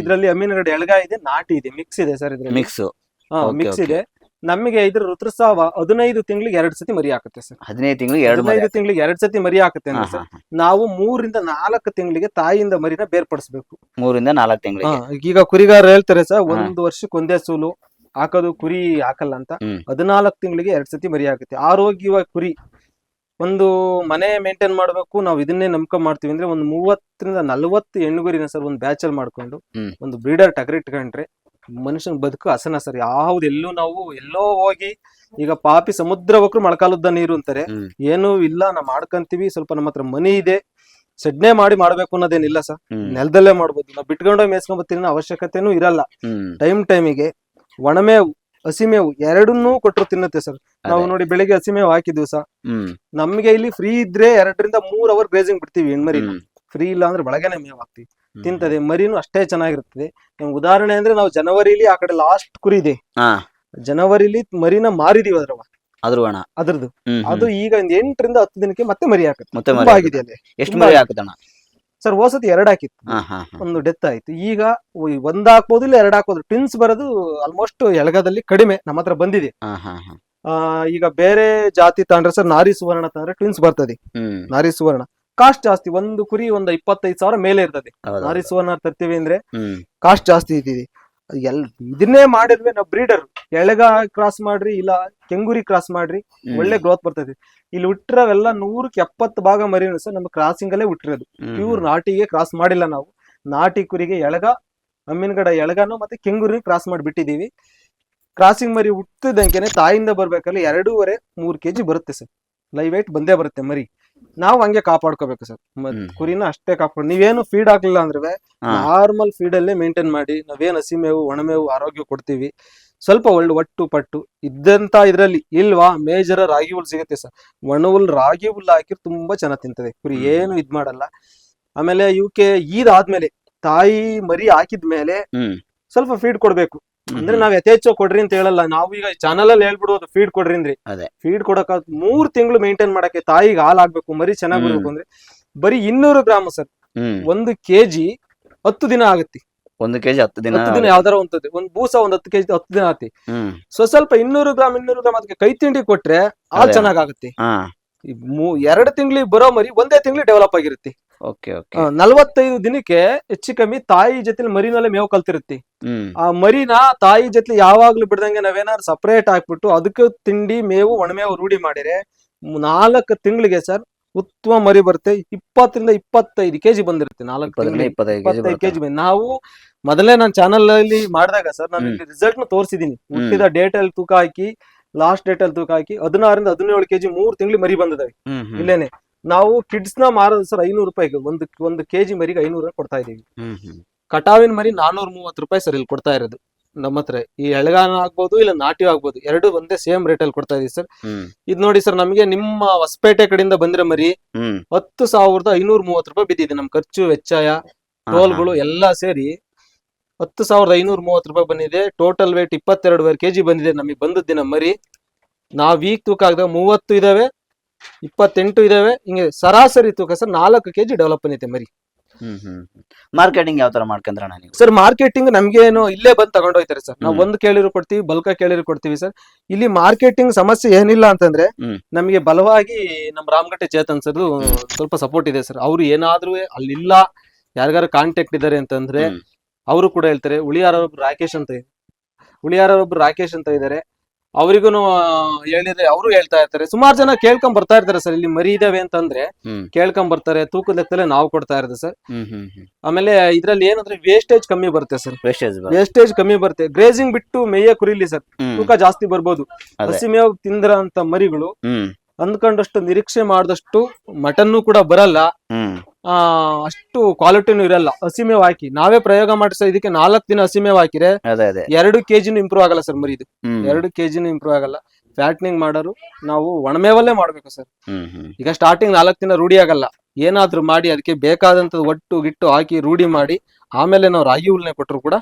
ಇದರಲ್ಲಿ ಅಮೀನ್ಗಡೆ ಎಳಗ ಇದೆ ನಾಟಿ ಇದೆ ಮಿಕ್ಸ್ ಇದೆ ಸರ್ ಇದ್ರಲ್ಲಿ. ಮಿಕ್ಸ್ ಹಾ ಮಿಕ್ಸ್ ಇದೆ. ನಮಗೆ ಇದ್ರ ಋತುಸ್ರಾವ ಹದಿನೈದು ತಿಂಗಳಿಗೆ ಎರಡ್ ಸತಿ ಮರಿ ಹಾಕುತ್ತೆ ಸರ್ ಹದಿನೈದು ತಿಂಗಳು ಎರಡು ಮರಿ ಹದಿನೈದು ತಿಂಗಳಿಗೆ ಎರಡ್ ಸತಿ ಮರಿ ಹಾಕುತ್ತೆ ಅಂದ್ರೆ ಸರ್. ನಾವು ಮೂರಿಂದ ನಾಲ್ಕು ತಿಂಗಳಿಗೆ ತಾಯಿಯಿಂದ ಮರಿನ ಬೇರ್ಪಡಿಸಬೇಕು ಮೂರಿಂದ ನಾಲ್ಕು ತಿಂಗಳಿಗೆ ಹಾ, ಈಗ ಕುರಿಗಾರ ಹೇಳ್ತಾರೆ ಸರ್ ಒಂದು ವರ್ಷಕ್ಕೆ ಒಂದೇ ಸೂಲು ಹಾಕೋದು ಕುರಿ ಹಾಕಲ್ಲ ಅಂತ ಹ್ಮ್. ಹದಿನಾಲ್ಕು ತಿಂಗಳಿಗೆ ಎರಡ್ ಸತಿ ಮರಿ ಹಾಕುತ್ತೆ ಆರೋಗ್ಯವಾಗಿ ಕುರಿ ಒಂದು ಮನೆ ಮೇಂಟೈನ್ ಮಾಡ್ಬೇಕು ನಾವು ಇದನ್ನೇ ನಂಬ್ಕೊಂಡ್ ಮಾಡ್ತೀವಿ ಅಂದ್ರೆ ಒಂದು ಮೂವತ್ತರಿಂದ ನಲವತ್ತು ಹೆಣ್ಣುಗುರಿನ ಸರ್ ಒಂದು ಬ್ಯಾಚಲ್ ಮಾಡ್ಕೊಂಡು ಹ್ಮ್. ಒಂದು ಬ್ರೀಡರ್ ಟಗರ್ ಇಟ್ಕೊಂಡ್ರೆ ಮನುಷ್ಯನ ಬದುಕು ಹಸನ ಸರ್. ಯಾವ್ದು ಎಲ್ಲೂ ನಾವು ಎಲ್ಲೋ ಹೋಗಿ ಈಗ ಪಾಪಿ ಸಮುದ್ರ ಒಕ್ರು ಮೊಳಕಾಲುದ್ದ ನೀರು ಅಂತಾರೆ. ಏನು ಇಲ್ಲ ನಾವು ಮಾಡ್ಕಂತೀವಿ ಸ್ವಲ್ಪ ನಮ್ಮ ಹತ್ರ ಮನಿ ಇದೆ. ಸಡ್ನೆ ಮಾಡಿ ಮಾಡ್ಬೇಕು ಅನ್ನೋದೇನಿಲ್ಲ ಸರ್. ನೆಲದಲ್ಲೇ ಮಾಡ್ಬೋದು. ನಾವು ಬಿಟ್ಕೊಂಡು ಮೇಯ್ಸ್ಕೊಂಡ್ ಬರ್ತೀನಿ ಅವಶ್ಯಕತೆನೂ ಇರಲ್ಲ. ಟೈಮ್ ಟೈಮಿಗೆ ಒಣಮೇವು ಹಸಿಮೇವು ಎರಡನ್ನೂ ಕೊಟ್ಟರು ತಿನ್ನುತ್ತೆ ಸರ್. ನಾವು ನೋಡಿ ಬೆಳಿಗ್ಗೆ ಹಸಿಮೇವು ಹಾಕಿದ್ವಿ ಸರ್. ನಮ್ಗೆ ಇಲ್ಲಿ ಫ್ರೀ ಇದ್ರೆ ಎರಡರಿಂದ ಮೂರ್ ಅವರ್ ಗ್ರೇಜಿಂಗ್ ಬಿಡ್ತೀವಿ ಹೆಣ್ಮರಿ ಫ್ರೀ ಇಲ್ಲ ಅಂದ್ರೆ ಬೆಳಗ್ಗೆನೆ ಮೇವು ಹಾಕ್ತಿವಿ. ತಿಂತದೆ. ಮರಿನೂ ಅಷ್ಟೇ ಚೆನ್ನಾಗಿರ್ತದೆ. ನಿಮ್ಗೆ ಉದಾಹರಣೆ ಅಂದ್ರೆ ನಾವು ಜನವರಿಲಿ ಆ ಕಡೆ ಲಾಸ್ಟ್ ಕುರಿ ಇದೆ. ಜನವರಿಲಿ ಮರಿನ ಮಾರಿದೀವಿ ಅದ್ರವ ಅದ್ರ ಅಣ್ಣ ಅದ್ರದ್ದು. ಅದು ಈಗ ಒಂದ್ ಎಂಟರಿಂದ ಹತ್ತು ದಿನಕ್ಕೆ ಮತ್ತೆ ಮರಿ ಹಾಕುತ್ತೆ. ಮತ್ತೆ ಮರಿ ಆಗಿದೆ ಅಲ್ಲಿ. ಎಷ್ಟು ಮರಿ ಆಗಿದೆ. ಸರ್ ಹೋಸತಿ ಎರಡ್ ಹಾಕಿತ್ತು. ಒಂದು ಡೆತ್ ಆಯ್ತು. ಈಗ ಒಂದ್ ಹಾಕ್ಬೋದು ಇಲ್ಲ ಎರಡ್ ಹಾಕೋದು ಟ್ವಿನ್ಸ್ ಬರೋದು ಆಲ್ಮೋಸ್ಟ್ ಎಳಗದಲ್ಲಿ ಕಡಿಮೆ. ನಮ್ಮ ಹತ್ರ ಬಂದಿದೆ. ಈಗ ಬೇರೆ ಜಾತಿ ತಾಂಡ್ರೆ ಸರ್ ನಾರಿ ಸುವರ್ಣ ತಂದ್ರೆ ಟ್ವಿನ್ಸ್ ಬರ್ತದೆ. ನಾರಿ ಸುವರ್ಣ. ಕಾಸ್ಟ್ ಜಾಸ್ತಿ ಒಂದು ಕುರಿ ಒಂದು ಇಪ್ಪತ್ತೈದು ಸಾವಿರ ಮೇಲೆ ಇರ್ತದೆ. ಹೌದು ತರ್ತೀವಿ ಅಂದ್ರೆ ಕಾಸ್ಟ್ ಜಾಸ್ತಿ ಇದ್ದೀವಿ ಎಲ್ ಇದನ್ನೇ ಮಾಡಿದ್ವಿ ನಾವು ಬ್ರೀಡರ್ ಎಳೆಗ ಕ್ರಾಸ್ ಮಾಡ್ರಿ ಇಲ್ಲ ಕೆಂಗುರಿ ಕ್ರಾಸ್ ಮಾಡ್ರಿ ಹ್ಮ್. ಒಳ್ಳೆ ಗ್ರೋತ್ ಬರ್ತದೆ. ಇಲ್ಲಿ ಹುಟ್ಟಿರೋವೆಲ್ಲ ನೂರಕ್ಕೆ ಎಪ್ಪತ್ತು ಭಾಗ ಮರಿನು ಸರ್ ನಮ್ಮ ಕ್ರಾಸಿಂಗ್ ಅಲ್ಲೇ ಹುಟ್ಟಿರೋದು ಹ್ಮ್ ಪ್ಯೂರ್ ನಾಟಿಗೆ ಕ್ರಾಸ್ ಮಾಡಿಲ್ಲ ನಾವು. ನಾಟಿ ಕುರಿಗೆ ಎಳಗ ಅಮ್ಮಿನಗಡ ಎಳಗನು ಮತ್ತೆ ಕೆಂಗುರಿ ಕ್ರಾಸ್ ಮಾಡಿ ಬಿಟ್ಟಿದೀವಿ ಕ್ರಾಸಿಂಗ್ ಮರಿ ಹುಟ್ಟಿದಂಗೆನೆ ತಾಯಿಂದ ಬರ್ಬೇಕಲ್ಲ ಎರಡೂವರೆ ಮೂರ್ ಕೆಜಿ ಬರುತ್ತೆ ಸರ್. ಲೈವ್ ವೇಟ್ ಬಂದೇ ಬರುತ್ತೆ ಮರಿ. ನಾವು ಹಂಗೆ ಕಾಪಾಡ್ಕೋಬೇಕು ಸರ್. ಕುರಿನ ಅಷ್ಟೇ ಕಾಪಾಡ್ ನೀವೇನು ಫೀಡ್ ಹಾಕ್ಲಿಲ್ಲ ಅಂದ್ರೆ. ನಾರ್ಮಲ್ ಫೀಡ್ ಅಲ್ಲೇ ಮೇಂಟೈನ್ ಮಾಡಿ ನಾವೇನ್ ಹಸಿಮೇವು ಒಣಮೇವು ಆರೋಗ್ಯ ಕೊಡ್ತೀವಿ. ಸ್ವಲ್ಪ ಒಳ್ಳೆ ಒಟ್ಟು ಪಟ್ಟು ಇದ್ದಂತ ಇದ್ರಲ್ಲಿ ಇಲ್ವಾ ಮೇಜರ್ ರಾಗಿ ಹುಲ್ ಸಿಗುತ್ತೆ ಸರ್. ಒಣ ಹುಲ್ ರಾಗಿ ಹುಲ್ ಹಾಕಿ ತುಂಬಾ ಚೆನ್ನಾಗಿ ತಿಂತದೆ. ಕುರಿ. ಏನು ಇದ್ ಮಾಡಲ್ಲ. ಆಮೇಲೆ ಇವಕ್ಕೆ ಈದಾದ್ಮೇಲೆ ತಾಯಿ ಮರಿ ಹಾಕಿದ್ಮೇಲೆ ಸ್ವಲ್ಪ ಫೀಡ್ ಕೊಡ್ಬೇಕು. ಅಂದ್ರೆ ನಾವ್ ಯಥೇಚ್ಛ ಕೊಡ್ರಿ ಅಂತ ಹೇಳಲ್ಲ. ನಾವು ಈಗ ಚಾನಲ್ ಅಲ್ಲಿ ಹೇಳ್ಬಿಡೋದು ಫೀಡ್ ಕೊಡ್ರಿ ಅಂದ್ರಿ ಅದೇ. ಫೀಡ್ ಕೊಡಕ ಮೂರ್ ತಿಂಗಳು ಮೇಂಟೈನ್ ಮಾಡಕ್ಕೆ ತಾಯಿಗೆ ಹಾಲ್ ಆಗ್ಬೇಕು ಮರಿ ಚೆನ್ನಾಗ್. ಬರ್ಬೇಕು ಅಂದ್ರೆ ಬರೀ ಇನ್ನೂರು ಗ್ರಾಮ್ ಸರ್. ಒಂದು ಕೆಜಿ ಹತ್ತು ದಿನ ಆಗುತ್ತೆ. ಒಂದು ಕೆಜಿ ಹತ್ತು ದಿನ ಹತ್ತು ದಿನ ಯಾವ್ದಾರ ಒಂದ್ ಒಂದ್ ಬೂಸ ಒಂದ್ ಹತ್ತು ಕೆಜಿ ಹತ್ತು ದಿನ ಆತಿ. ಸೊ ಸ್ವಲ್ಪ ಇನ್ನೂರು ಗ್ರಾಮ್ ಇನ್ನೂರು ಗ್ರಾಮ್ ಅದಕ್ಕೆ ಕೈ ತಿಂಡಿ ಕೊಟ್ರೆ ಹಾಲ್ ಚೆನ್ನಾಗ್ ಆಗುತ್ತೆ. ಹಾ. ಈ ಎರಡು ತಿಂಗಳಿಗೆ ಬರೋ ಮರಿ ಒಂದೇ ತಿಂಗಳು ಡೆವಲಪ್ ಆಗಿರುತ್ತೆ. Okay okay. ನಲವತ್ತೈದು ದಿನಕ್ಕೆ ಹೆಚ್ಚು ಕಮ್ಮಿ ತಾಯಿ ಜೊತೆ ಮರಿನಲ್ಲೇ ಮೇವು ಕಲ್ತಿರುತ್ತೆ. ಆ ಮರಿನ ತಾಯಿ ಜೊತೆ ಯಾವಾಗ್ಲೂ ಬಿಡ್ದಂಗೆ ನಾವೇನಾದ್ರು ಸಪರೇಟ್ ಹಾಕ್ಬಿಟ್ಟು ಅದಕ್ಕೆ ತಿಂಡಿ ಮೇವು ಒಣಮೇವು ರೂಢಿ ಮಾಡಿದ್ರೆ ನಾಲ್ಕು ತಿಂಗಳಿಗೆ ಸರ್ ಉತ್ತಮ ಮರಿ ಬರುತ್ತೆ. ಇಪ್ಪತ್ತರಿಂದ ಇಪ್ಪತ್ತೈದು ಕೆಜಿ ಬಂದಿರುತ್ತೆ ನಾಲ್ಕು ಕೆಜಿ ನಾವು ಮೊದಲೇ ನಾನು ಚಾನಲ್ ಅಲ್ಲಿ ಮಾಡಿದಾಗ ಸರ್ ನಾನು. ಇಲ್ಲಿ ರಿಸಲ್ಟ್ನ ತೋರಿಸಿದೀನಿ ಹುಟ್ಟಿದ ಡೇಟ್ ಅಲ್ಲಿ ತೂಕ ಹಾಕಿ ಲಾಸ್ಟ್ ಡೇಟ್ ಅಲ್ಲಿ ತೂಕ ಹಾಕಿ ಹದಿನಾರರಿಂದ ಹದಿನೇಳು ಕೆಜಿ ಮೂರ್ ತಿಂಗಳು ಮರಿ ಬಂದಿದಾವೆ. ಹ್ಮ್. ಇಲ್ಲೇನೆ. ನಾವು ಕಿಡ್ಸ್ನ ಮಾರೋದು ಸರ್ ಐನೂರು ರೂಪಾಯಿಗೆ ಒಂದು ಒಂದು ಕೆಜಿ ಮರಿಗೆ ಐನೂರ ಕೊಡ್ತಾ ಇದೀವಿ ಕಟಾವಿನ ಮರಿ ನಾನೂರ ಮೂವತ್ತು ರೂಪಾಯಿ ಸರ್ ಇಲ್ಲಿ ಕೊಡ್ತಾ ಇರೋದು ನಮ್ಮ ಹತ್ರ. ಈ ಎಳಗಾನ ಆಗ್ಬೋದು ಇಲ್ಲ ನಾಟಿ ಆಗ್ಬೋದು ಎರಡು ಒಂದೇ ಸೇಮ್ ರೇಟ್ ಅಲ್ಲಿ ಕೊಡ್ತಾ ಇದೀವಿ ಸರ್. ಇದ್ ನೋಡಿ ಸರ್ ನಮಗೆ ನಿಮ್ಮ ಹೊಸಪೇಟೆ ಕಡೆಯಿಂದ ಬಂದ್ರೆ ಮರಿ ಹತ್ತು ಸಾವಿರದ ಐನೂರ ಮೂವತ್ತು ರೂಪಾಯಿ ಬಿದ್ದಿದೆ ನಮ್ ಖರ್ಚು ವೆಚ್ಚಾಯ ಟೋಲ್ಗಳು ಎಲ್ಲಾ ಸೇರಿ ಹತ್ತು ಸಾವಿರದ ಐನೂರ ಮೂವತ್ತು ರೂಪಾಯಿ ಬಂದಿದೆ. ಟೋಟಲ್ ವೇಟ್ ಇಪ್ಪತ್ತೆರಡುವರೆ ಕೆಜಿ ಬಂದಿದೆ ನಮಗೆ ಬಂದದ್ದಿನ ದಿನ ಮರಿ. ನಾವ್ ವೀಕ್ ತೂಕ ಆಗದ ಮೂವತ್ತು ಇದಾವೆ. ಇಪ್ಪತ್ತೆಂಟು ಇದಾವೆ. ಹಿಂಗೆ ಸರಾಸರಿ ತೂಕ ಸರ್ ನಾಲ್ಕು ಕೆಜಿ ಡೆವಲಪ್ ಐತೆ ಮರಿ. ಹ್ಮ್ ಹ್ಮ್ ಮಾರ್ಕೆಟಿಂಗ್ ಯಾವ ತರ ಮಾಡ್ಕೊಂಡ್ರಣ್ಣ ನೀವು? ಸರ್ ಮಾರ್ಕೆಟಿಂಗ್ ನಮ್ಗೆ ಏನು ಇಲ್ಲೇ ಬಂದು ತಗೊಂಡೋಗ್ತಾರೆ ಸರ್. ನಾವು ಒಂದ್ ಒಂದು ಕೇಳಿರು ಕೊಡ್ತೀವಿ ಬಲ್ಕ ಕೇಳಿರು ಕೊಡ್ತೀವಿ ಸರ್. ಇಲ್ಲಿ ಮಾರ್ಕೆಟಿಂಗ್ ಸಮಸ್ಯೆ ಏನಿಲ್ಲ ಅಂತಂದ್ರೆ ಹ್ಮ್. ನಮಗೆ ಬಲವಾಗಿ ನಮ್ಮ ರಾಮಗಟ್ಟೆ ಚೇತನ್ ಸರ್ ಸ್ವಲ್ಪ ಸಪೋರ್ಟ್ ಇದೆ ಸರ್. ಅವ್ರು ಏನಾದ್ರೂ ಅಲ್ಲಿಲ್ಲ ಯಾರಿಗಾರು ಕಾಂಟ್ಯಾಕ್ಟ್ ಇದ್ದಾರೆ ಅಂತಂದ್ರೆ ಹ್ಮ್. ಅವರು ಕೂಡ ಹೇಳ್ತಾರೆ ಉಳಿಯಾರ ಒಬ್ರು ರಾಕೇಶ್ ಅಂತ ಇದೆ ಉಳಿಯಾರ ಒಬ್ರು ರಾಕೇಶ್ ಅಂತ ಇದ್ದಾರೆ. ಅವರಿಗೂ ಹೇಳಿದ್ರೆ ಅವರು ಹೇಳ್ತಾ ಇರ್ತಾರೆ. ಸುಮಾರು ಜನ ಕೇಳ್ಕೊಂಡ್ ಬರ್ತಾ ಇರ್ತಾರೆ ಸರ್ ಇಲ್ಲಿ ಮರಿ ಇದಾವೆ ಅಂತಂದ್ರೆ. ಹ್ಮ್. ಕೇಳ್ಕೊಂಡ್ ಬರ್ತಾರೆ ತೂಕದ ಲೆಕ್ಕದಲ್ಲೇ ನಾವು ಕೊಡ್ತಾ ಇರೋದು ಸರ್. ಹ್ಮ್ ಹ್ಮ್ ಹ್ಮ್. ಆಮೇಲೆ ಇದ್ರಲ್ಲಿ ಏನಂದ್ರೆ ವೇಸ್ಟೇಜ್ ಕಮ್ಮಿ ಬರುತ್ತೆ ಸರ್. ವೇಸ್ಟೇಜ್ ವೇಸ್ಟೇಜ್ ಕಮ್ಮಿ ಬರುತ್ತೆ. ಗ್ರೇಜಿಂಗ್ ಬಿಟ್ಟು ಮೇಯ ಕುರಿಲಿ ಸರ್. ತೂಕ ಜಾಸ್ತಿ ಬರ್ಬೋದು. ಹಸಿ ಮೇವು ತಿಂದ್ರ ಅಂತ ಮರಿಗಳು ಹ್ಮ್. ಅಂದ್ಕೊಂಡಷ್ಟು ನಿರೀಕ್ಷೆ ಮಾಡಿದಷ್ಟು ಮಟನ್ ಕೂಡ ಬರಲ್ಲ. ಆ ಅಷ್ಟು ಕ್ವಾಲಿಟಿನೂ ಇರಲ್ಲ. ಹಸಿಮೇವ್ ಹಾಕಿ ನಾವೇ ಪ್ರಯೋಗ ಮಾಡಿಸ ಇದಕ್ಕೆ ನಾಲ್ಕು ದಿನ ಹಸಿಮೇವ್ ಹಾಕಿದ್ರೆ ಅದೇ ಅದೇ. ಎರಡು ಕೆಜಿನೂ ಇಂಪ್ರೂವ್ ಆಗಲ್ಲ ಸರ್ ಮರಿ ಇದು ಎರಡು ಕೆಜಿನೂ ಇಂಪ್ರೂವ್ ಆಗಲ್ಲ. ಫ್ಯಾಟ್ನಿಂಗ್ ಮಾಡೋರು ನಾವು ಒಣಮೇವಲ್ಲೇ ಮಾಡ್ಬೇಕು ಸರ್ ಹ್ಮ್ ಹ್ಮ್. ಈಗ ಸ್ಟಾರ್ಟಿಂಗ್ ನಾಲ್ಕು ದಿನ ರೂಢಿ ಆಗಲ್ಲ. ಏನಾದ್ರೂ ಮಾಡಿ ಅದಕ್ಕೆ ಬೇಕಾದಂತ ಒಟ್ಟು ಗಿಟ್ಟು ಹಾಕಿ ರೂಢಿ ಮಾಡಿ ಆಮೇಲೆ ನಾವು ರಾಗಿ ಹುಲ್ನೆ ಕೊಟ್ಟರು ಕೂಡ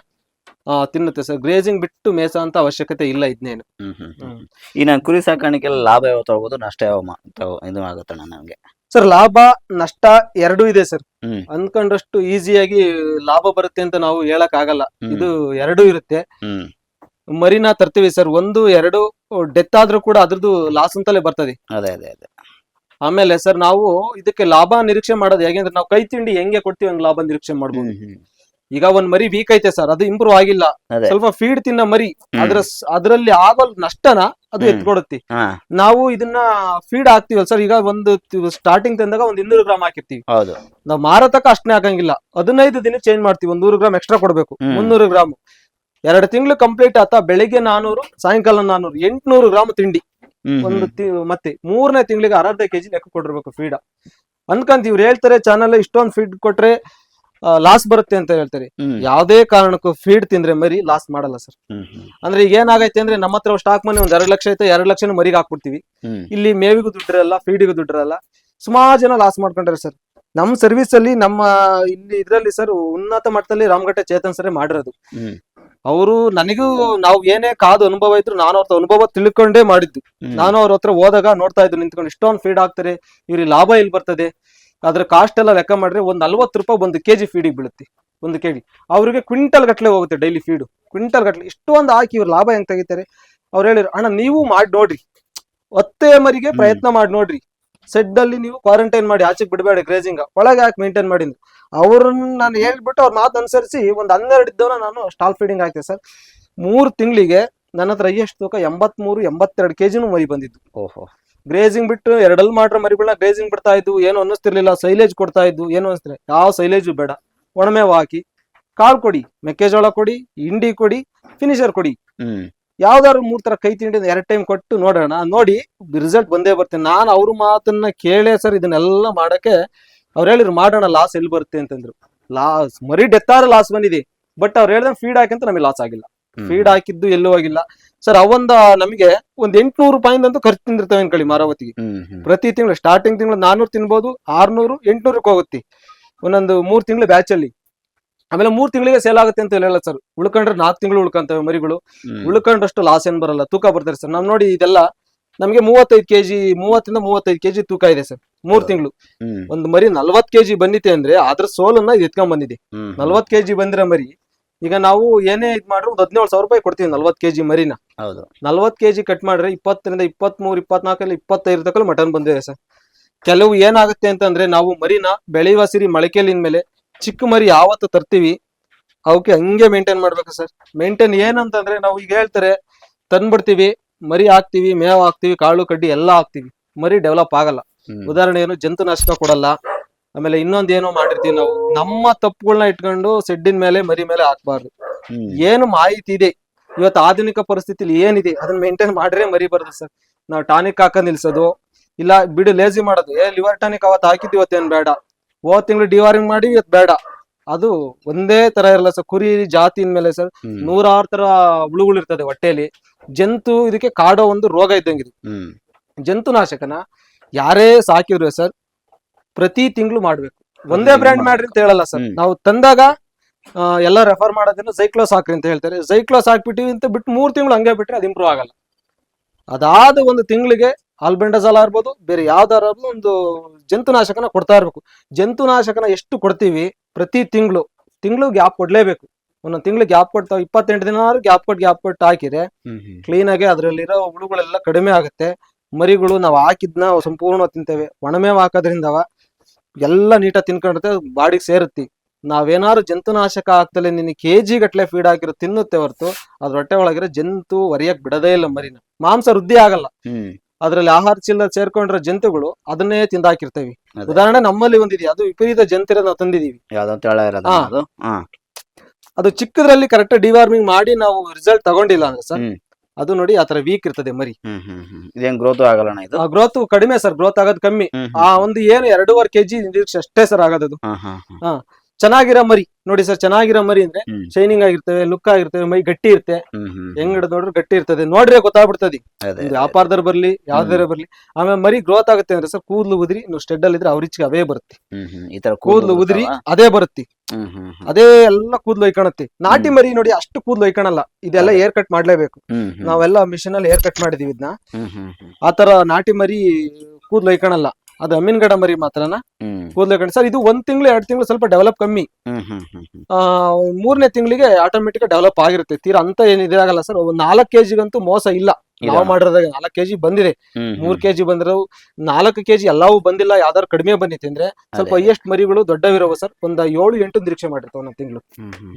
ತಿನ್ನುತ್ತೆ. ಸರ್ ಗ್ರೇಜಿಂಗ್ ಬಿಟ್ಟು ಮೇಸ ಅಂತ ಅವಶ್ಯಕತೆ ಇಲ್ಲ ಇದ್ನೇನು. ಈ ನಾನು ಕುರಿ ಸಾಕಾಣಿಕೆ ಲಾಭ ಯಾವ ತಗೋಬಹುದು ನಷ್ಟ ಯಾವ ಇದು ಆಗುತ್ತಣ್ಣ ನಮ್ಗೆ. ಸರ್ ಲಾಭ ನಷ್ಟ ಎರಡೂ ಇದೆ ಸರ್. ಅನ್ಕೊಂಡಷ್ಟು ಈಸಿಯಾಗಿ ಲಾಭ ಬರುತ್ತೆ ಅಂತ ನಾವು ಹೇಳಕ್ ಆಗಲ್ಲ ಇದು ಎರಡೂ ಇರುತ್ತೆ. ಮರಿನ ತರ್ತೀವಿ ಸರ್. ಒಂದು ಎರಡು ಡೆತ್ ಆದ್ರೂ ಕೂಡ ಅದ್ರದ್ದು ಲಾಸ್ ಅಂತಲೇ ಬರ್ತದೆ. ಅದೇ ಅದೇ ಅದೇ. ಆಮೇಲೆ ಸರ್ ನಾವು ಇದಕ್ಕೆ ಲಾಭ ನಿರೀಕ್ಷೆ ಮಾಡೋದು ಯಾಕೆಂದ್ರೆ ನಾವು ಕೈ ತಿಂಡಿ ಹೆಂಗೆ ಕೊಡ್ತೀವಿ ಹಂಗೆ ಲಾಭ ನಿರೀಕ್ಷೆ ಮಾಡ್ಬೋದು. ಈಗ ಒಂದ್ ಮರಿ ವೀಕ್ ಐತೆ ಸರ್ ಅದು ಇಂಪ್ರೂವ್ ಆಗಿಲ್ಲ. ಅದೇ. ಸ್ವಲ್ಪ ಫೀಡ್ ತಿನ್ನ ಮರಿ. ಅದ್ರ ಅದ್ರಲ್ಲಿ ಆಗೋ ನಷ್ಟನ ಅದು ಹ್ಮ್. ಎತ್ಕೊಡುತ್ತೆ. ಹಾ. ನಾವು ಇದನ್ನ ಫೀಡ್ ಹಾಕ್ತಿವಲ್ಲ ಸರ್ ಈಗ ಒಂದು ಸ್ಟಾರ್ಟಿಂಗ್ ತಂದಾಗ ಒಂದ್ ಇನ್ನೂರು ಗ್ರಾಮ್ ಹಾಕಿರ್ತೀವಿ. ಹೌದು. ನಾವು ಮಾರತಕ್ಕ ಅಷ್ಟನೇ ಹಾಕಂಗಿಲ್ಲ. ಹದಿನೈದು ದಿನ ಚೇಂಜ್ ಮಾಡ್ತೀವಿ. ಒಂದ್ ನೂರು ಗ್ರಾಮ್ ಎಕ್ಸ್ಟ್ರಾ ಕೊಡ್ಬೇಕು. ಹ್ಮ್. ಮುನ್ನೂರು ಗ್ರಾಮ್ ಎರಡು ತಿಂಗಳು ಕಂಪ್ಲೀಟ್ ಆತ ಬೆಳಿಗ್ಗೆ ನಾನೂರು ಸಾಯಂಕಾಲ ನಾನೂರು ಎಂಟ್ನೂರು ಗ್ರಾಮ್ ತಿಂಡಿ. ಹ್ಮ್ ಒಂದು ತಿ- ಮತ್ತೆ ಮೂರನೇ ತಿಂಗಳಿಗೆ ಅರ್ಧ ಕೆಜಿ ಲೆಕ್ಕ ಕೊಟ್ಟಿರ್ಬೇಕು ಫೀಡ್ ಅನ್ಕಂತ ಇವ್ರು ಹೇಳ್ತಾರೆ ಚಾನಲ್ ಇಷ್ಟೊಂದು ಫೀಡ್ ಕೊಟ್ರೆ ಲಾಸ್ ಬರುತ್ತೆ ಅಂತ ಹೇಳ್ತಾರೆ. ಯಾವುದೇ ಕಾರಣಕ್ಕೂ ಫೀಡ್ ತಿಂದ್ರೆ ಮರಿ ಲಾಸ್ ಮಾಡಲ್ಲ ಸರ್ ಅಂದ್ರೆ ಈಗ ಏನಾಗೈತೆ ಅಂದ್ರೆ ನಮ್ಮ ಹತ್ರ ಸ್ಟಾಕ್ ಮನೆ ಒಂದ್ ಎರಡು ಲಕ್ಷ ಐತೆ ಎರಡು ಲಕ್ಷ ಮರಿಗೆ ಹಾಕ್ಬಿಡ್ತೀವಿ. ಇಲ್ಲಿ ಮೇವಿಗೂ ದುಡ್ಡಿರಲ್ಲ ಫೀಡಿಗೂ ದುಡ್ಡಿರಲ್ಲ ಸುಮಾರು ಜನ ಲಾಸ್ ಮಾಡ್ಕೊಂಡ್ರೆ ಸರ್ ನಮ್ಮ ಸರ್ವಿಸ್ ಅಲ್ಲಿ ನಮ್ಮ ಇಲ್ಲಿ ಇದ್ರಲ್ಲಿ ಸರ್ ಉನ್ನತ ಮಟ್ಟದಲ್ಲಿ ರಾಮಘಟ್ಟ ಚೇತನ್ ಸರ್ ಮಾಡಿರೋದು. ಅವರು ನನಗೂ ನಾವು ಏನೇ ಕಾದು ಅನುಭವ ಇದ್ರು ನಾನು ಅವ್ರ ಅನುಭವ ತಿಳ್ಕೊಂಡೇ ಮಾಡಿದ್ದು. ನಾನು ಅವ್ರ ಹತ್ರ ಹೋದಾಗ ನೋಡ್ತಾ ಇದ್ದು ನಿಂತ್ಕೊಂಡು ಇಷ್ಟೊಂದು ಫೀಡ್ ಹಾಕ್ತಾರೆ ಇವ್ರಿಗೆ ಲಾಭ ಇಲ್ಲಿ ಬರ್ತದೆ? ಅದ್ರ ಕಾಸ್ಟ್ ಎಲ್ಲ ಲೆಕ್ಕ ಮಾಡ್ರೆ ಒಂದ್ ನಲ್ವತ್ತು ರೂಪಾಯಿ ಒಂದು ಕೆಜಿ ಫೀಡಿಗೆ ಬೀಳುತ್ತೆ ಒಂದು ಕೆಜಿ. ಅವ್ರಿಗೆ ಕ್ವಿಂಟಲ್ ಗಟ್ಟಲೆ ಹೋಗುತ್ತೆ ಡೈಲಿ ಫೀಡು ಕ್ವಿಂಟಲ್ ಗಟ್ಟಲೆ ಇಷ್ಟೊಂದು ಹಾಕಿ ಇವ್ರು ಲಾಭ ಹೆಂಗ್ ತೆಗಿತಾರೆ? ಅವ್ರು ಹೇಳಿದ್ರು ಅಣ್ಣ ನೀವು ಮಾಡಿ ನೋಡ್ರಿ. ಒತ್ತೆ ಮರಿಗೆ ಪ್ರಯತ್ನ ಮಾಡಿ ನೋಡ್ರಿ. ಸೆಡ್ ಅಲ್ಲಿ ನೀವು ಕ್ವಾರಂಟೈನ್ ಮಾಡಿ ಆಚೆಗೆ ಬಿಡಬೇಡಿ ಗ್ರೇಜಿಂಗ್ ಒಳಗೆ ಯಾಕೆ ಮೇಂಟೈನ್ ಮಾಡಿ ಅವ್ರನ್ನ ನಾನು ಹೇಳ್ಬಿಟ್ಟು ಅವ್ರ ಮಾತು ಅನುಸರಿಸಿ ಒಂದ್ ಹನ್ನೆರಡು ಇದ್ದವನ ನಾನು ಸ್ಟಾಲ್ ಫೀಡಿಂಗ್ ಹಾಕಿದೆ ಸರ್. ಮೂರು ತಿಂಗಳಿಗೆ ನನ್ನ ಹತ್ರ ಎಷ್ಟು ತೂಕ ಎಂಬತ್ಮೂರು ಎಂಬತ್ತೆರಡು ಕೆಜಿನೂ ಮರಿ ಬಂದಿದ್ದು. ಓಹೋ. ಗ್ರೇಜಿಂಗ್ ಬಿಟ್ಟು ಎರಡಲ್ಲಿ ಮಾಡ್ರ ಮರಿಗಳನ್ನ ಗ್ರೇಜಿಂಗ್ ಬಿಡ್ತಾ ಇದ್ವು ಏನು ಅನ್ನಿಸ್ತಿರ್ಲಿಲ್ಲ ಸೈಲೇಜ್ ಕೊಡ್ತಾ ಇದ್ದು ಏನು ಅನಿಸ್ತಾರೆ ಯಾವ ಸೈಲೇಜು ಬೇಡ. ಒಣಮೇವು ಹಾಕಿ ಕಾಳು ಕೊಡಿ ಮೆಕ್ಕೆಜೋಳ ಕೊಡಿ ಹಿಂಡಿ ಕೊಡಿ ಫಿನಿಶರ್ ಕೊಡಿ. ಯಾವ್ದಾದ್ರು ಮೂರ್ ತರ ಕೈ ತಿಂಡಿ ಎರಡ್ ಟೈಮ್ ಕೊಟ್ಟು ನೋಡೋಣ. ನೋಡಿ ರಿಸಲ್ಟ್ ಬಂದೇ ಬರ್ತೇನೆ. ನಾನು ಅವ್ರ ಮಾತನ್ನ ಕೇಳೇ ಸರ್ ಇದನ್ನೆಲ್ಲ ಮಾಡಕ್ಕೆ ಅವ್ರು ಹೇಳಿದ್ರು ಮಾಡೋಣ ಲಾಸ್ ಎಲ್ಲಿ ಬರುತ್ತೆ ಅಂತಂದ್ರು. ಲಾಸ್ ಮರಿ ಡೆತ್ತಾರ ಲಾಸ್ ಬಂದಿದೆ. ಬಟ್ ಅವ್ರು ಹೇಳ್ದಂಗೆ ಫೀಡ್ ಹಾಕಂತ ನಮಗೆ ಲಾಸ್ ಆಗಿಲ್ಲ. ಫೀಡ್ ಹಾಕಿದ್ದು ಎಲ್ಲೂ ಆಗಿಲ್ಲ. ಸರ್ ಅವಂದ ನಮಗೆ ಒಂದ್ ಎಂಟ್ನೂರು ರೂಪಾಯಿಂದ ಅಂತೂ ಖರ್ಚು ತಿಂದಿರ್ತವೆ ಅನ್ಕೊಳ್ಳಿ ಮಾರಾವತಿಗೆ ಪ್ರತಿ ತಿಂಗಳು ಸ್ಟಾರ್ಟಿಂಗ್ ತಿಂಗಳು ನಾನೂರು ತಿನ್ಬೋದು ಆರ್ನೂರು ಎಂಟ್ನೂರಕ್ಕೆ ಹೋಗುತ್ತೆ. ಒಂದೊಂದು ಮೂರ್ ತಿಂಗಳು ಬ್ಯಾಚ್ ಅಲ್ಲಿ. ಆಮೇಲೆ ಮೂರ್ ತಿಂಗಳಿಗೆ ಸೇಲ್ ಆಗುತ್ತೆ ಅಂತ ಹೇಳಲ್ಲ ಸರ್ ಉಳ್ಕೊಂಡ್ರೆ ನಾಲ್ಕು ತಿಂಗಳು ಉಳ್ಕೊಂತವೆ ಮರಿಗಳು. ಉಳ್ಕೊಂಡ್ರಷ್ಟು ಉಳ್ಕೊಂಡಷ್ಟು ಲಾಸ್ ಏನ್ ಬರಲ್ಲ ತೂಕ ಬರ್ತಾರೆ ಸರ್ ನಾವ್ ನೋಡಿ ಇದೆಲ್ಲ ನಮಗೆ ಮೂವತ್ತೈದು ಕೆಜಿ ಮೂವತ್ತರಿಂದ ಮೂವತ್ತೈದ್ ಕೆಜಿ ತೂಕ ಇದೆ ಸರ್ ಮೂರ್ ತಿಂಗಳು. ಒಂದ್ ಮರಿ ನಲ್ವತ್ ಕೆಜಿ ಬಂದಿದೆ ಅಂದ್ರೆ ಅದ್ರ ಸೋಲನ್ನ ಎತ್ಕೊಂಡ್ ಬಂದಿದೆ. ನಲ್ವತ್ ಕೆಜಿ ಬಂದಿರೋ ಮರಿ ಈಗ ನಾವು ಏನೇ ಇದ್ ಮಾಡ್ರು ಒಂದ್ ಹದಿನೇಳು ಸಾವಿರ ರೂಪಾಯಿ ಕೊಡ್ತೀವಿ ನಲ್ವತ್ ಕೆಜಿ ಮರಿನ. ಹೌದು. ನಲ್ವತ್ ಕೆಜಿ ಕಟ್ ಮಾಡ್ರೆ ಇಪ್ಪತ್ತರಿಂದ ಇಪ್ಪತ್ಮೂರು ಇಪ್ಪತ್ನಾಲ್ಕಲ್ಲಿ ಇಪ್ಪತ್ತೈದು ತಕ್ಕ ಮಟನ್ ಬಂದಿದೆ ಸರ್. ಕೆಲವು ಏನಾಗುತ್ತೆ ಅಂತಂದ್ರೆ ನಾವು ಮರಿನ ಬೆಳೆಯುವ ಸಿರಿ ಮೊಳಕೆಲಿನ ಮೇಲೆ ಚಿಕ್ಕ ಮರಿ ಯಾವತ್ತು ತರ್ತೀವಿ ಅವಕ್ಕೆ ಹಂಗೆ ಮೇಂಟೈನ್ ಮಾಡ್ಬೇಕು ಸರ್. ಮೇಂಟೈನ್ ಏನಂತಂದ್ರೆ ನಾವು ಈಗ ಹೇಳ್ತಾರೆ ತಂದ್ಬಿಡ್ತೀವಿ ಮರಿ ಹಾಕ್ತಿವಿ ಮೇವ್ ಹಾಕ್ತಿವಿ ಕಾಳು ಕಡ್ಡಿ ಎಲ್ಲ ಹಾಕ್ತಿವಿ. ಮರಿ ಡೆವಲಪ್ ಆಗಲ್ಲ. ಉದಾಹರಣೆ ಏನು ಜಂತುನಾಶಕ ಕೊಡಲ್ಲ. ಆಮೇಲೆ ಇನ್ನೊಂದ್ ಏನೋ ಮಾಡಿರ್ತೀವಿ ನಾವು? ನಮ್ಮ ತಪ್ಪುಗಳನ್ನ ಇಟ್ಕೊಂಡು ಸೆಡ್ಡಿನ ಮೇಲೆ ಮರಿ ಮೇಲೆ ಹಾಕ್ಬಾರ್ದು. ಏನು ಮಾಹಿತಿ ಇದೆ? ಇವತ್ತು ಆಧುನಿಕ ಪರಿಸ್ಥಿತಿಲಿ ಏನಿದೆ? ಅದನ್ನ ಮೇಂಟೈನ್ ಮಾಡ್ರೆ ಮರಿ ಬರ್ದು ಸರ್. ನಾವು ಟಾನಿಕ್ ಹಾಕ ನಿಲ್ಸೋದು. ಇಲ್ಲ ಬಿಡು ಲೇಜಿ ಮಾಡೋದು. ಏ ಲಿವರ್ ಟಾನಿಕ್ ಅವತ್ತು ಹಾಕಿದ್ದು ಇವತ್ತೇನ್ ಬೇಡ. ಹೋದ್ ತಿಂಗಳು ಡಿವಾರಿಂಗ್ ಮಾಡಿ ಇವತ್ತು ಬೇಡ. ಅದು ಒಂದೇ ತರ ಇರಲ್ಲ ಸರ್. ಕುರಿ ಜಾತಿ ಮೇಲೆ ಸರ್. ನೂರಾರು ತರ ಹುಳುಗಳು ಇರ್ತದೆ ಹೊಟ್ಟೆಯಲ್ಲಿ ಜಂತು ಇದಕ್ಕೆ ಕಾಡೋ ಒಂದು ರೋಗ ಇದ್ದಂಗಿದೆ. ಜಂತು ನಾಶಕನ ಜಂತುನಾಶಕನ ಯಾರೇ ಸಾಕಿದ್ರು ಸರ್ ಪ್ರತಿ ತಿಂಗಳು ಮಾಡ್ಬೇಕು. ಒಂದೇ ಬ್ರ್ಯಾಂಡ್ ಮಾಡ್ರಿ ಅಂತ ಹೇಳಲ್ಲ ಸರ್. ನಾವು ತಂದಾಗ ಎಲ್ಲ ರೆಫರ್ ಮಾಡೋದನ್ನ ಜೈಕ್ಲೋಸ್ ಹಾಕ್ರಿ ಅಂತ ಹೇಳ್ತಾರೆ. ಜೈಕ್ಲೋಸ್ ಹಾಕ್ಬಿಟ್ಟಿವಿ ಅಂತ ಬಿಟ್ಟು ಮೂರ್ ತಿಂಗಳು ಹಂಗೆ ಬಿಟ್ರೆ ಅದು ಇಂಪ್ರೂವ್ ಆಗಲ್ಲ. ಅದಾದ ಒಂದು ತಿಂಗಳಿಗೆ ಆಲ್ಬೆಂಡಜಾಲ್ ಆಗ್ಬೋದು ಬೇರೆ ಯಾವ್ದಾರ ಒಂದು ಜಂತುನಾಶಕನ ಕೊಡ್ತಾ ಇರ್ಬೇಕು. ಜಂತುನಾಶಕನ ಎಷ್ಟು ಕೊಡ್ತೀವಿ ಪ್ರತಿ ತಿಂಗಳು? ತಿಂಗಳು ಗ್ಯಾಪ್ ಕೊಡ್ಲೇಬೇಕು. ಒಂದೊಂದು ತಿಂಗಳು ಗ್ಯಾಪ್ ಕೊಡ್ತಾವ. ಇಪ್ಪತ್ತೆಂಟು ದಿನ ಗ್ಯಾಪ್ ಕೊಟ್ಟು ಗ್ಯಾಪ್ ಕೊಟ್ಟು ಹಾಕಿದ್ರೆ ಕ್ಲೀನ್ ಆಗಿ ಅದ್ರಲ್ಲಿರೋ ಹುಳುಗಳೆಲ್ಲ ಕಡಿಮೆ ಆಗುತ್ತೆ. ಮರಿಗಳು ನಾವು ಹಾಕಿದ್ನ ಸಂಪೂರ್ಣ ತಿಂತೇವೆ. ಒಣಮೇವ್ ಹಾಕೋದ್ರಿಂದವ ಎಲ್ಲ ನೀಟಾಗಿ ತಿನ್ಕೊಂಡಿರುತ್ತೆ ಬಾಡಿಗೆ ಸೇರುತ್ತೆ. ನಾವೇನಾದ್ರು ಜಂತುನಾಶಕ ಹಾಕ್ತಲೇ ನಿನ್ನ ಕೆ ಜಿ ಗಟ್ಟಲೆ ಫೀಡ್ ಹಾಕಿರೋ ತಿನ್ನುತ್ತೆ ಹೊರತು ಅದ್ರ ಹೊಟ್ಟೆ ಒಳಗಿರೋ ಜಂತು ಒರಿಯಕ್ ಬಿಡದೇ ಇಲ್ಲ ಮರಿನ. ಮಾಂಸ ವೃದ್ಧಿ ಆಗಲ್ಲ. ಅದ್ರಲ್ಲಿ ಆಹಾರ ಚೀಲ ಸೇರ್ಕೊಂಡಿರೋ ಜಂತುಗಳು ಅದನ್ನೇ ತಿಂದಾಕಿರ್ತೇವೆ. ಉದಾಹರಣೆ ನಮ್ಮಲ್ಲಿ ಒಂದಿದೆ ಅದು ವಿಪರೀತ ಜಂತಿರ ನಾವು ತಂದಿದೀವಿ. ಅದು? ಚಿಕ್ಕದ್ರಲ್ಲಿ ಕರೆಕ್ಟ್ ಡಿವಾರ್ಮಿಂಗ್ ಮಾಡಿ ನಾವು ರಿಸಲ್ಟ್ ತಗೊಂಡಿಲ್ಲ ಅಂದ್ರೆ ಸರ್. ಅದು ನೋಡಿ ಆತರ ವೀಕ್ ಇರ್ತದೆ ಮರಿ. ಹ್ಮ್ ಹ್ಮ್ ಹ್ಮ್. ಇದೇನ್ ಗ್ರೋತ್ ಆಗಲ್ಲ ಇದು? ಗ್ರೋತ್ ಕಡಿಮೆ ಸರ್ ಗ್ರೋತ್ ಆಗೋದು ಕಮ್ಮಿ. ಹ್ಮ್ ಆ ಒಂದು ಏನು ಎರಡೂವರೆ ಕೆಜಿ ಅಷ್ಟೇ ಸರ್ ಆಗೋದು ಹಾ ಹಾ ಹಾ. ಚೆನ್ನಾಗಿರೋ ಮರಿ. ನೋಡಿ ಸರ್ ಚೆನ್ನಾಗಿರೋ ಮರಿ ಅಂದ್ರೆ ಹ್ಮ್. ಶೈನಿಂಗ್ ಆಗಿರ್ತವೆ ಲುಕ್ ಆಗಿರ್ತವೆ ಮೈ ಗಟ್ಟಿ ಇರುತ್ತೆ. ಹ್ಮ್ ಹ್ಮ್ ಹೆಂಗ್ ಹಿಡಿದು ನೋಡ್ರಿ ಗಟ್ಟಿ ಇರ್ತದೆ. ನೋಡ್ರೆ ಗೊತ್ತಾಗ್ಬಿಡ್ತದೆ. ಅದೇ ವ್ಯಾಪಾರದವ್ರು ಬರ್ಲಿ ಯಾವ್ದಾರ ಬರ್ಲಿ. ಆಮೇಲೆ ಮರಿ ಗ್ರೋತ್ ಆಗುತ್ತೆ ಅಂದ್ರೆ ಸರ್ ಕೂದಲು ಉದ್ರಿ ನೀವು ಸ್ಟೆಡ್ ಅಲ್ಲಿ ಇದ್ರೆ ಅವ್ರಿಚ್ಗೆ ಅವೇ ಬರುತ್ತೆ. ಹ್ಮ್ ಹ್ಮ್. ಈ ತರ ಕೂದಲು ಉದ್ರಿ ಅದೇ ಬರುತ್ತೆ. ಅದೇ ಎಲ್ಲ ಕೂದ್ಲು ಒಯ್ಕೊಳತ್ತೆ ನಾಟಿ ಮರಿ ನೋಡಿ ಅಷ್ಟು ಕೂದ್ಲು ಒಯ್ಕೊಳಲ್ಲ ಇದೆಲ್ಲ ಏರ್ ಕಟ್ ಮಾಡ್ಲೇಬೇಕು. ನಾವೆಲ್ಲ ಮಿಷನ್ ಅಲ್ಲಿ ಏರ್ ಕಟ್ ಮಾಡಿದೀವಿ ಇದನ್ನ ಆತರ ನಾಟಿ ಮರಿ ಕೂದ್ಲು ಒಯ್ಕೊಳಲ್ಲ ಅದು ಅಮೀನ್ಗಡ ಮರಿ ಮಾತ್ರನ? ಕೂದಲು ಹೊಯ್ಕೊಂಡು ಸರ್ ಇದು ಒಂದ್ ತಿಂಗಳು ಎರಡು ತಿಂಗಳು ಸ್ವಲ್ಪ ಡೆವಲಪ್ ಕಮ್ಮಿ. ಮೂರನೇ ತಿಂಗಳಿಗೆ ಆಟೋಮೆಟಿಕ್ ಡೆವಲಪ್ ಆಗಿರುತ್ತೆ. ತೀರಾ ಅಂತ ಏನ್ ಇದಾಗಲ್ಲ ಸರ್. ಒಂದ್ ನಾಲ್ಕು ಕೆಜಿಗಂತೂ ಮೋಸ ಇಲ್ಲ. ನಾವು. ಮಾಡಿರೋದಾಗ ನಾಲ್ಕು ಕೆಜಿ ಬಂದಿದೆ. ಮೂರ್ ಕೆಜಿ ಬಂದಿರೋ ನಾಲ್ಕು ಕೆಜಿ ಎಲ್ಲವೂ ಬಂದಿಲ್ಲ ಯಾವ್ದಾದ್ರು ಕಡಿಮೆ ಬಂದಿತ್ತು ಅಂದ್ರೆ ಸ್ವಲ್ಪ. ಹೈಯೆಸ್ಟ್ ಮರಿಗಳು ದೊಡ್ಡವಿರೋವು ಸರ್ ಒಂದ್ ಏಳು ಎಂಟು ನಿರೀಕ್ಷೆ ಮಾಡಿರ್ತಾವ ನಾವು ತಿಂಗಳು.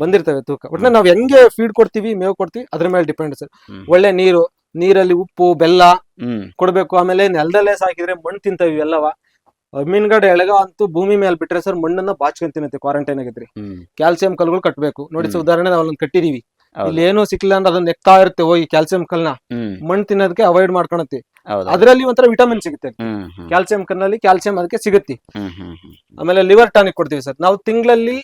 ಬಂದಿರ್ತವೆ ತೂಕ. ಬಟ್ ನಾವ್ ಹೆಂಗೆ ಫೀಡ್ ಕೊಡ್ತೀವಿ ಮೇವು ಕೊಡ್ತೀವಿ ಅದ್ರ ಮೇಲೆ ಡಿಪೆಂಡ್ ಸರ್. ಒಳ್ಳೆ ನೀರು ನೀರಲ್ಲಿ ಉಪ್ಪು ಬೆಲ್ಲ ಕೊಡ್ಬೇಕು. ಆಮೇಲೆ ನೆಲದಲ್ಲೇ ಸಾಕಿದ್ರೆ ಮಣ್ಣು ತಿಂತವೆ ಇವೆಲ್ಲವ. ಮೀನ್ಗಡೆ ಎಳಗ ಅಂತೂ ಭೂಮಿ ಮೇಲೆ ಬಿಟ್ರೆ ಸರ್ ಮಣ್ಣನ್ನ ಬಾಚ್ಕೊಂಡ್ ತಿನ್ನತ್ತೆ ಕ್ವಾರಂಟೈನ್ ಆಗಿದ್ರಿ. ಕ್ಯಾಲ್ಸಿಯಂ ಕಲ್ಗಳು ಕಟ್ಟಬೇಕು ನೋಡಿ ಸರ್ ಉದಾಹರಣೆ ನಾವ್ ಕಟ್ಟಿದೀವಿ. ಇಲ್ಲಿ ಏನು ಸಿಕ್ಕಿಲ್ಲ ಅಂದ್ರೆ ಅದನ್ನ ನೆಕ್ತಾ ಇರುತ್ತೆ ಹೋಗಿ ಕ್ಯಾಲ್ಸಿಯಂ ಕಲ್ನ. ಮಣ್ಣು ತಿನ್ನೋದಕ್ಕೆ ಅವಾಯ್ಡ್ ಮಾಡ್ಕೊಳತಿ ಅದ್ರಲ್ಲಿ ಒಂಥರ ವಿಟಮಿನ್ ಸಿಗುತ್ತೆ. ಕ್ಯಾಲ್ಸಿಯಂ ಕಲ್ನಲ್ಲಿ ಕ್ಯಾಲ್ಸಿಯಂ ಅದಕ್ಕೆ ಸಿಗುತ್ತೆ. ಆಮೇಲೆ ಲಿವರ್ ಟಾನಿಕ್ ಕೊಡ್ತೀವಿ ಸರ್. ನಾವು ತಿಂಗಳಲ್ಲಿ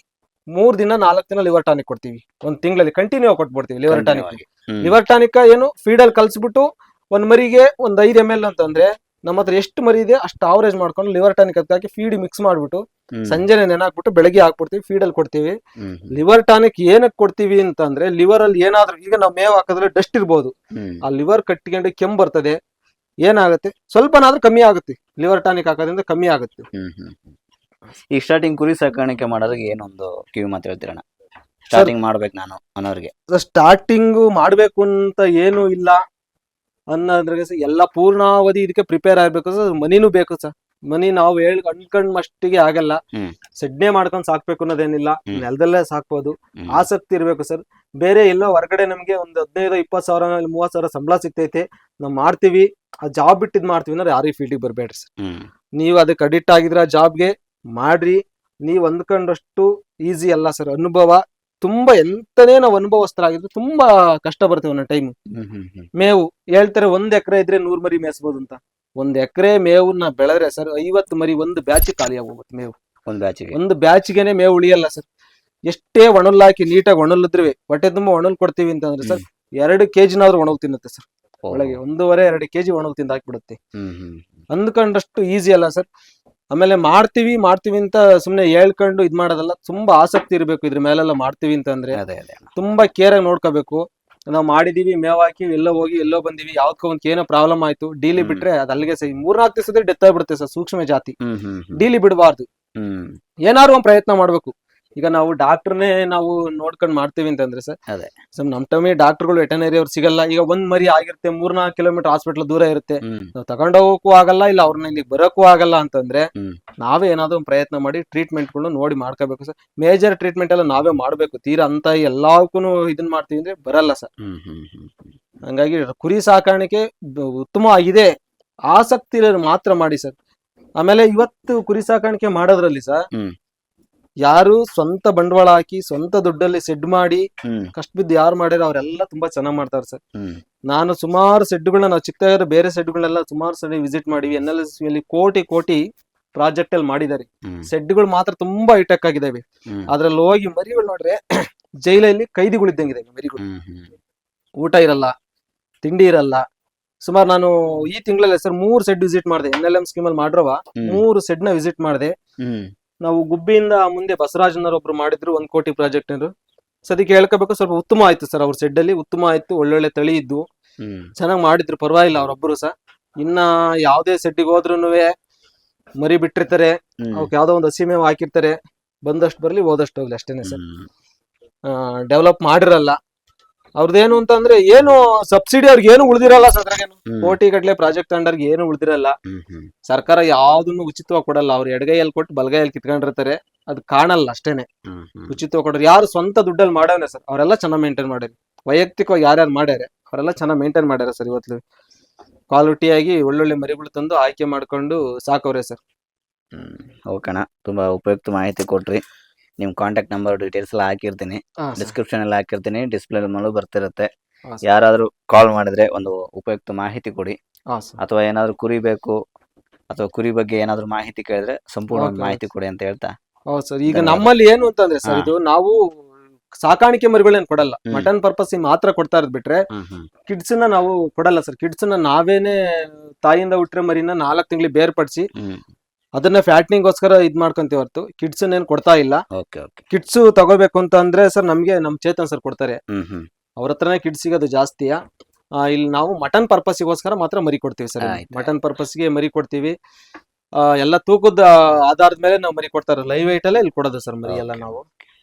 ಮೂರ್ ದಿನ ನಾಲ್ಕು ದಿನ ಲಿವರ್ ಟಾನಿಕ್ ಕೊಡ್ತೀವಿ. ಒಂದ್ ತಿಂಗಳಲ್ಲಿ ಕಂಟಿನ್ಯೂ ಕೊಟ್ಬಿಡ್ತೀವಿ ಲಿವರ್ ಟಾನಿಕ್. ಲಿವರ್ ಟಾನಿಕ್ ಏನು ಫೀಡಲ್ಲಿ ಕಲ್ಸ್ಬಿಟ್ಟು ಒಂದ್ ಮರಿಗೆ ಒಂದ್ ಐದ್ ಎಂ ಎಲ್ ಅಂತಂದ್ರೆ ನಮ್ಮ ಹತ್ರ ಎಷ್ಟು ಮರಿ ಇದೆ ಅಷ್ಟು ಆವರೇಜ್ ಮಾಡ್ಕೊಂಡು ಲಿವರ್ ಟಾನಿಕ್ ಅದಕ್ಕೆ ಹಾಕಿ ಫೀಡ್ ಮಿಕ್ಸ್ ಮಾಡ್ಬಿಟ್ಟು ಸಂಜೆ ಸಂಜೆನೆ ನೆನಾಕ್ಬಿಟ್ಟು ಬೆಳಗ್ಗೆ ಹಾಕ್ಬಿಡ್ತೀವಿ ಅಲ್ಲಿ ಕೊಡ್ತೀವಿ. ಲಿವರ್ ಟಾನಿಕ್ ಏನಕ್ಕೆ ಕೊಡ್ತೀವಿ ಅಂತಂದ್ರೆ ಲಿವರ್ ಅಲ್ಲಿ ಏನಾದ್ರೂ ಈಗ ನಾವು ಮೇವ್ ಹಾಕಿದ್ರೆ ಡಸ್ಟ್ ಇರ್ಬೋದು. ಆ ಲಿವರ್ ಕಟ್ಕೊಂಡು ಕೆಮ್ಮು ಬರ್ತದೆ ಏನಾಗುತ್ತೆ? ಸ್ವಲ್ಪನಾದ್ರೂ ಕಮ್ಮಿ ಆಗುತ್ತೆ. ಲಿವರ್ ಟಾನಿಕ್ ಹಾಕೋದ್ರಿಂದ ಕಮ್ಮಿ ಆಗುತ್ತೆ. ಈ ಸ್ಟಾರ್ಟಿಂಗ್ ಕುರಿ ಸಾಕಾಣಿಕೆ ಮಾಡೋದಕ್ಕೆ ಏನೊಂದು ಕಿವಿ ಮಾತು ಹೇಳ್ತೀರಣ್ಣ? ಸ್ಟಾರ್ಟಿಂಗ್ ಮಾಡ್ಬೇಕು ನಾನು ಅನ್ನೋರಿಗೆ. ಸ್ಟಾರ್ಟಿಂಗ್ ಮಾಡ್ಬೇಕು ಅಂತ ಏನು ಇಲ್ಲ. ಅನ್ನೋದ್ರಾಗೆ ಸರ್ ಎಲ್ಲ ಪೂರ್ಣಾವಧಿ ಇದಕ್ಕೆ ಪ್ರಿಪೇರ್ ಆಗ್ಬೇಕು ಸರ್ ಮನಿನೂ ಬೇಕು ಸರ್ ಮನಿ ನಾವು ಹೇಳಿ ಅನ್ಕೊಂಡ್ ಮಷ್ಟಿಗೆ ಆಗಲ್ಲ. ಸಡ್ನೆ ಮಾಡ್ಕೊಂಡ್ ಸಾಕ್ಬೇಕು ಅನ್ನೋದೇನಿಲ್ಲ. ನೆಲದಲ್ಲೇ ಸಾಕ್ಬೋದು. ಆಸಕ್ತಿ ಇರ್ಬೇಕು ಸರ್ ಬೇರೆ ಎಲ್ಲೋ ಹೊರಗಡೆ ನಮ್ಗೆ ಒಂದು ಹದಿನೈದು ಇಪ್ಪತ್ತು ಸಾವಿರ ಮೂವತ್ ಮೂವತ್ತು ಸಾವಿರ ಸಂಬಳ ಸಿಗ್ತೈತೆ. ನಾವು ಮಾಡ್ತೀವಿ. ಆ ಜಾಬ್ ಬಿಟ್ಟಿದ್ ಮಾಡ್ತೀವಿ ಅಂದ್ರೆ ಯಾರು ಈ ಫೀಲ್ಡಿಗೆ ಬರ್ಬೇಡ್ರಿ ಸರ್ ನೀವು ಅದಕ್ಕೆ ಅಡಿಕ್ಟ್ ಆಗಿದ್ರ ಜಾಬ್ಗೆ ಮಾಡ್ರಿ. ನೀವು ಅಂದ್ಕೊಂಡಷ್ಟು ಈಸಿ ಅಲ್ಲ ಸರ್ ಅನುಭವ. ತುಂಬಾ ಎಂತನೇ ನಾವು ಅನುಭವಸ್ಥರಾಗಿದ್ರು ತುಂಬಾ ಕಷ್ಟ ಬರ್ತೇವೆ ಒಂದೊಂದು ಟೈಮ್ ಮೇವು ಹೇಳ್ತಾರೆ ಒಂದ್ ಎಕರೆ ಇದ್ರೆ ನೂರ್ ಮರಿ ಮೇಯಿಸ್ಬೋದು ಅಂತ. ಒಂದ್ ಎಕರೆ ಮೇವನ್ನ ಬೆಳೆದ್ರೆ ಸರ್ ಐವತ್ತು ಮರಿ ಒಂದು ಬ್ಯಾಚ್ ಖಾಲಿ ಆಗೋಗುತ್ತೆ ಮೇವು. ಒಂದ್ ಬ್ಯಾಚಿಗೆ. ಒಂದು ಬ್ಯಾಚ್ಗೆನೆ ಮೇವು ಉಳಿಯಲ್ಲ ಸರ್. ಎಷ್ಟೇ ಒಣಲ್ ಹಾಕಿ ನೀಟಾಗಿ ಒಣಲಿದ್ರೆ ಹೊಟ್ಟೆ ತುಂಬಾ ಒಣಲ್ ಕೊಡ್ತೀವಿ ಅಂತಂದ್ರೆ ಸರ್ ಎರಡು ಕೆಜಿನಾದ್ರೂ ಒಣಗ್ ತಿನ್ನುತ್ತೆ ಸರ್. ಒಳಗೆ ಒಂದೂವರೆ ಎರಡು ಕೆಜಿ ಒಣಗ್ ತಿಂದ ಹಾಕ್ಬಿಡುತ್ತೆ. ಅಂದ್ಕೊಂಡಷ್ಟು ಈಸಿ ಅಲ್ಲ ಸರ್. ಆಮೇಲೆ ಮಾಡ್ತೀವಿ ಮಾಡ್ತೀವಿ ಅಂತ ಸುಮ್ನೆ ಹೇಳ್ಕೊಂಡು ಇದ್ ಮಾಡೋದಲ್ಲ ತುಂಬಾ ಆಸಕ್ತಿ ಇರಬೇಕು ಇದ್ರ ಮೇಲೆಲ್ಲ ಮಾಡ್ತೀವಿ ಅಂತಂದ್ರೆ ಅದೇ ಅದೇ ತುಂಬಾ ಕೇರ್ ಆಗಿ ನೋಡ್ಕೋಬೇಕು. ನಾವು ಮಾಡಿದೀವಿ ಮೇವ್ ಹಾಕಿ ಎಲ್ಲೋ ಹೋಗಿ ಎಲ್ಲೋ ಬಂದಿವಿ ಯಾವ್ದಕ್ಕೋ ಒಂದ್ ಏನೋ ಪ್ರಾಬ್ಲಮ್ ಆಯ್ತು ಡೀಲಿ ಬಿಟ್ರೆ ಅದ್ ಅಲ್ಲಿಗೆ ಸರಿ ಮೂರ್ನಾಲ್ಕು ದಿವಸದಲ್ಲಿ ಡೆತ್ ಆಗ್ಬಿಡುತ್ತೆ ಸರ್ ಸೂಕ್ಷ್ಮ ಜಾತಿ. ಹ್ಮ್ ಹ್ಮ್ ಹ್ಮ್. ಡೀಲಿ ಬಿಡಬಾರ್ದು. ಹ್ಮ್. ಏನಾದ್ರು ಒಂದ್ ಪ್ರಯತ್ನ ಮಾಡ್ಬೇಕು. ಈಗ ನಾವು ಡಾಕ್ಟರ್ನೇ ನಾವು ನೋಡ್ಕೊಂಡ್ ಮಾಡ್ತೀವಿ ಅಂತಂದ್ರೆ ಸರ್ ಅದೇ. ಸೊ ನಮ್ ಟೈಮಿ ಡಾಕ್ಟರ್ಗಳು ವೆಟನರಿ ಅವ್ರು ಸಿಗಲ್ಲ. ಈಗ ಒಂದ್ ಮರಿ ಆಗಿರುತ್ತೆ ಮೂರ್ನಾಲ್ಕು ಕಿಲೋಮೀಟರ್ ಹಾಸ್ಪಿಟಲ್ ದೂರ ಇರುತ್ತೆ. ನಾವು ಹೋಗೋಕು ಆಗಲ್ಲ ಇಲ್ಲ ಅವ್ರನ್ನ ಇಲ್ಲಿ ಬರೋಕ್ಕೂ ಆಗಲ್ಲ ಅಂತಂದ್ರೆ ನಾವೇ ಏನಾದ್ರು ಒಂದ್ ಪ್ರಯತ್ನ ಮಾಡಿ ಟ್ರೀಟ್ಮೆಂಟ್ಗಳನ್ನ ನೋಡಿ ಮಾಡ್ಕೋಬೇಕು ಸರ್. ಮೇಜರ್ ಟ್ರೀಟ್ಮೆಂಟ್ ಎಲ್ಲ ನಾವೇ ಮಾಡ್ಬೇಕು. ತೀರಾ ಅಂತ ಎಲ್ಲಾವ್ಕೂ ಇದನ್ ಮಾಡ್ತೀವಿ ಅಂದ್ರೆ ಬರಲ್ಲ ಸರ್. ಹಂಗಾಗಿ ಕುರಿ ಸಾಕಾಣಿಕೆ ಉತ್ತಮ ಆಗಿದೆ ಆಸಕ್ತಿ ಮಾತ್ರ ಮಾಡಿ ಸರ್. ಆಮೇಲೆ ಇವತ್ತು ಕುರಿ ಸಾಕಾಣಿಕೆ ಮಾಡೋದ್ರಲ್ಲಿ ಸರ್. ಯಾರು ಸ್ವಂತ ಬಂಡವಾಳ ಹಾಕಿ ಸ್ವಂತ ದುಡ್ಡಲ್ಲಿ ಸೆಡ್ ಮಾಡಿ ಕಷ್ಟ ಬಿದ್ದು ಯಾರು ಮಾಡ್ಯಾರ ಅವರೆಲ್ಲ ತುಂಬಾ ಚೆನ್ನಾಗ್ ಮಾಡ್ತಾರೆ ಸರ್. ನಾನು ಸುಮಾರು ಸೆಡ್ಗಳನ್ನ ನಾವು ಚಿಕ್ಕದಾಗಿರೋ ಬೇರೆ ಸೆಡ್ಗಳನ್ನೆಲ್ಲ ಸುಮಾರು ಸರಿ ವಿಸಿಟ್ ಮಾಡಿವಿ. ಎನ್ ಎಲ್ ಎಸ್ ಅಲ್ಲಿ ಕೋಟಿ ಕೋಟಿ ಪ್ರಾಜೆಕ್ಟ್ ಅಲ್ಲಿ ಮಾಡಿದ್ದಾರೆ ಸೆಡ್ಗಳು ಮಾತ್ರ ತುಂಬಾ ಹೈಟೆಕ್ ಆಗಿದಾವೆ. ಅದ್ರಲ್ಲಿ ಹೋಗಿ ಮರಿಗಳು ನೋಡ್ರೆ ಜೈಲಲ್ಲಿ ಕೈದಿಗಳಿದ್ದಂಗಿದೆ ಮರಿಗಳು. ಹ್ಮ್ ಹ್ಮ್. ಊಟ ಇರಲ್ಲ ತಿಂಡಿ ಇರಲ್ಲ. ಸುಮಾರು ನಾನು ಈ ತಿಂಗಳಲ್ಲಿ ಸರ್ ಮೂರು ಸೆಡ್ ವಿಸಿಟ್ ಮಾಡಿದೆ. ಎನ್ ಎಲ್ ಎಂ ಸ್ಕೀಮ್ ಅಲ್ಲಿ ಮಾಡ್ರವ ಮೂರು ಸೆಡ್ನ ವಿಸಿಟ್ ಮಾಡಿದೆ. ನಾವು ಗುಬ್ಬಿಯಿಂದ ಮುಂದೆ ಬಸವರಾಜನವರು ಒಬ್ರು ಮಾಡಿದ್ರು ಒಂದ್ ಕೋಟಿ ಪ್ರಾಜೆಕ್ಟ್ ಸದ್ಯಕ್ಕೆ ಹೇಳ್ಕೋಬೇಕು ಸ್ವಲ್ಪ ಉತ್ತಮ ಆಯ್ತು ಸರ್ ಅವ್ರ ಸೆಡ್ ಅಲ್ಲಿ ಉತ್ತಮ ಆಯ್ತು ಒಳ್ಳೊಳ್ಳೆ ತಳಿ ಇದ್ದು ಹ್ಮ್. ಚೆನ್ನಾಗಿ ಮಾಡಿದ್ರು ಪರವಾಗಿಲ್ಲ ಅವ್ರೊಬ್ರು ಸಹ. ಇನ್ನ ಯಾವ್ದೇ ಸೆಡ್ಡಿಗೆ ಹೋದ್ರು ಮರಿ ಬಿಟ್ಟಿರ್ತಾರೆ ಅವಕ್ಕೆ ಯಾವ್ದೋ ಒಂದು ಹಸಿಮೆ ಮೇವು ಹಾಕಿರ್ತಾರೆ. ಬಂದಷ್ಟು ಬರ್ಲಿ ಹೋದಷ್ಟು ಹೋಗ್ಲಿ ಅಷ್ಟೇನೆ ಸರ್. ಡೆವಲಪ್ ಮಾಡಿರಲ್ಲ. ಅವ್ರದ್ದೇನು ಅಂತಂದ್ರೆ ಏನು ಸಬ್ಸಿಡಿ ಅವ್ರಿಗೆ ಏನು ಉಳಿದಿರಲ್ಲ ಹ್ಮ್. ಕೋಟಿ ಗಟ್ಲೆ ಪ್ರಾಜೆಕ್ಟ್ ಅಂಡರ್ಗೆ ಏನು ಉಳಿದಿರಲ್ಲ. ಹ್ಮ್ ಹ್ಮ್. ಸರ್ಕಾರ ಯಾವ್ದನ್ನು ಉಚಿತವಾಗಿ ಕೊಡಲ್ಲ. ಅವ್ರು ಎಡಗೈಯಲ್ಲಿ ಕೊಟ್ಟು ಬಲಗೈಯಲ್ಲಿ ಕಿತ್ಕೊಂಡಿರ್ತಾರೆ. ಅದು ಕಾಣಲ್ಲ ಅಷ್ಟೇನೆ. ಹ್ಮ್ ಹ್ಮ್. ಉಚಿತವಾಗಿ ಕೊಡೋರು ಯಾರು ಸ್ವಂತ ದುಡ್ಡಲ್ಲಿ ಮಾಡವ್ನೆ ಸರ್. ಅವರೆಲ್ಲ ಚೆನ್ನಾಗಿ ಮೇಂಟೈನ್ ಮಾಡ್ಯಾರ ವೈಯಕ್ತಿಕವಾಗಿ ಯಾರ್ಯಾರು ಮಾಡ್ಯಾರೆ ಅವರೆಲ್ಲ ಚೆನ್ನಾಗಿ ಮೇಂಟೈನ್ ಮಾಡ್ಯಾರ ಸರ್ ಇವತ್ತು. ಕ್ವಾಲಿಟಿಯಾಗಿ ಒಳ್ಳೊಳ್ಳೆ ಮರಿಗಳು ತಂದು ಆಯ್ಕೆ ಮಾಡ್ಕೊಂಡು ಸಾಕವ್ರೆ ಸರ್. ಹ್ಮ್. ಓಕೆ ತುಂಬಾ ಉಪಯುಕ್ತ ಮಾಹಿತಿ ಕೊಟ್ರಿ. ನಿಮ್ ಕಾಂಟ್ಯಾಕ್ಟ್ ನಂಬರ್ ಡೀಟೇಲ್ಸ್ ಎಲ್ಲ ಹಾಕಿರ್ತೀನಿ. ಡಿಸ್ಕ್ರಿಪ್ಷನ್ ಎಲ್ಲ ಹಾಕಿರ್ತೀನಿ. ಡಿಸ್ಪ್ಲೇ ಮೇಲೂ ಬರ್ತಿರುತ್ತೆ. ಯಾರಾದರೂ ಕಾಲ್ ಮಾಡಿದ್ರೆ ಒಂದು ಉಪಯುಕ್ತ ಮಾಹಿತಿ ಕೊಡಿ. ಅಥವಾ ಏನಾದರೂ ಕುರಿ ಬೇಕು ಅಥವಾ ಕುರಿ ಬಗ್ಗೆ ಏನಾದರೂ ಮಾಹಿತಿ ಕೇಳಿದ್ರೆ ಸಂಪೂರ್ಣ ಮಾಹಿತಿ ಕೊಡಿ ಅಂತ ಹೇಳ್ತಾ. ಹೌದು ಸರ್. ಈಗ ನಮ್ಮಲ್ಲಿ ಏನು ಅಂತಂದ್ರೆ ಸರ್ ಇದು ನಾವು ಸಾಕಾಣಿಕೆ ಮರಿಗಳೇನ್ ಕೊಡಲ್ಲ. ಮಟನ್ ಪರ್ಪಸ್ ಮಾತ್ರ ಕೊಡ್ತಾ ಇರೋದ್ ಬಿಟ್ರೆ ಕಿಡ್ಸ್ನ ನಾವು ಕೊಡಲ್ಲ ಸರ್. ಕಿಡ್ಸ್ನ ನಾವೇನೆ ತಾಯಿಯಿಂದ ಹುಟ್ಟಿರೋ ಮರಿನ ನಾಲ್ಕು ತಿಂಗಳಿಗೆ ಬೇರ್ಪಡಿಸಿ ಅದನ್ನ ಫ್ಯಾಟ್ನಿಂಗ್ ಗೋಸ್ಕರ ಇದ್ ಮಾಡ್ಕೊಂತೀವಿ ಹೊರತು. ಕಿಡ್ಸ್ ಏನ್ ಕೊಡ್ತಾ ಇಲ್ಲ. Okay okay. ಕಿಡ್ಸ್ ತಗೋಬೇಕು ಅಂತ ಅಂದ್ರೆ ಸರ್ ನಮ್ಗೆ ನಮ್ ಚೇತನ್ ಸರ್ ಕೊಡ್ತಾರೆ. ಹ್ಮ್ ಹ್ಮ್. ಅವ್ರ ಹತ್ರನೇ ಕಿಡ್ಸ್ ಸಿಗೋದು ಜಾಸ್ತಿಯ ಇಲ್ಲಿ ನಾವು ಮಟನ್ ಪರ್ಪಸ್ಗೋಸ್ಕರ ಮಾತ್ರ ಮರಿ ಕೊಡ್ತೀವಿ ಸರ್. ಆಯ್ತು. ಮಟನ್ ಪರ್ಪಸ್ಗೆ ಮರಿ ಕೊಡ್ತೀವಿ. ಆ, ಎಲ್ಲ ತೂಕದ ಆಧಾರದ ಮೇಲೆ ನಾವು ಮರಿ ಕೊಡ್ತಾರೆ ಲೈವ್ ವೈಟ್ ಅಲ್ಲೇ ಇಲ್ಲಿ ಕೊಡೋದು ಸರ್ ಮರಿ ಎಲ್ಲ Okay. ನಾವು.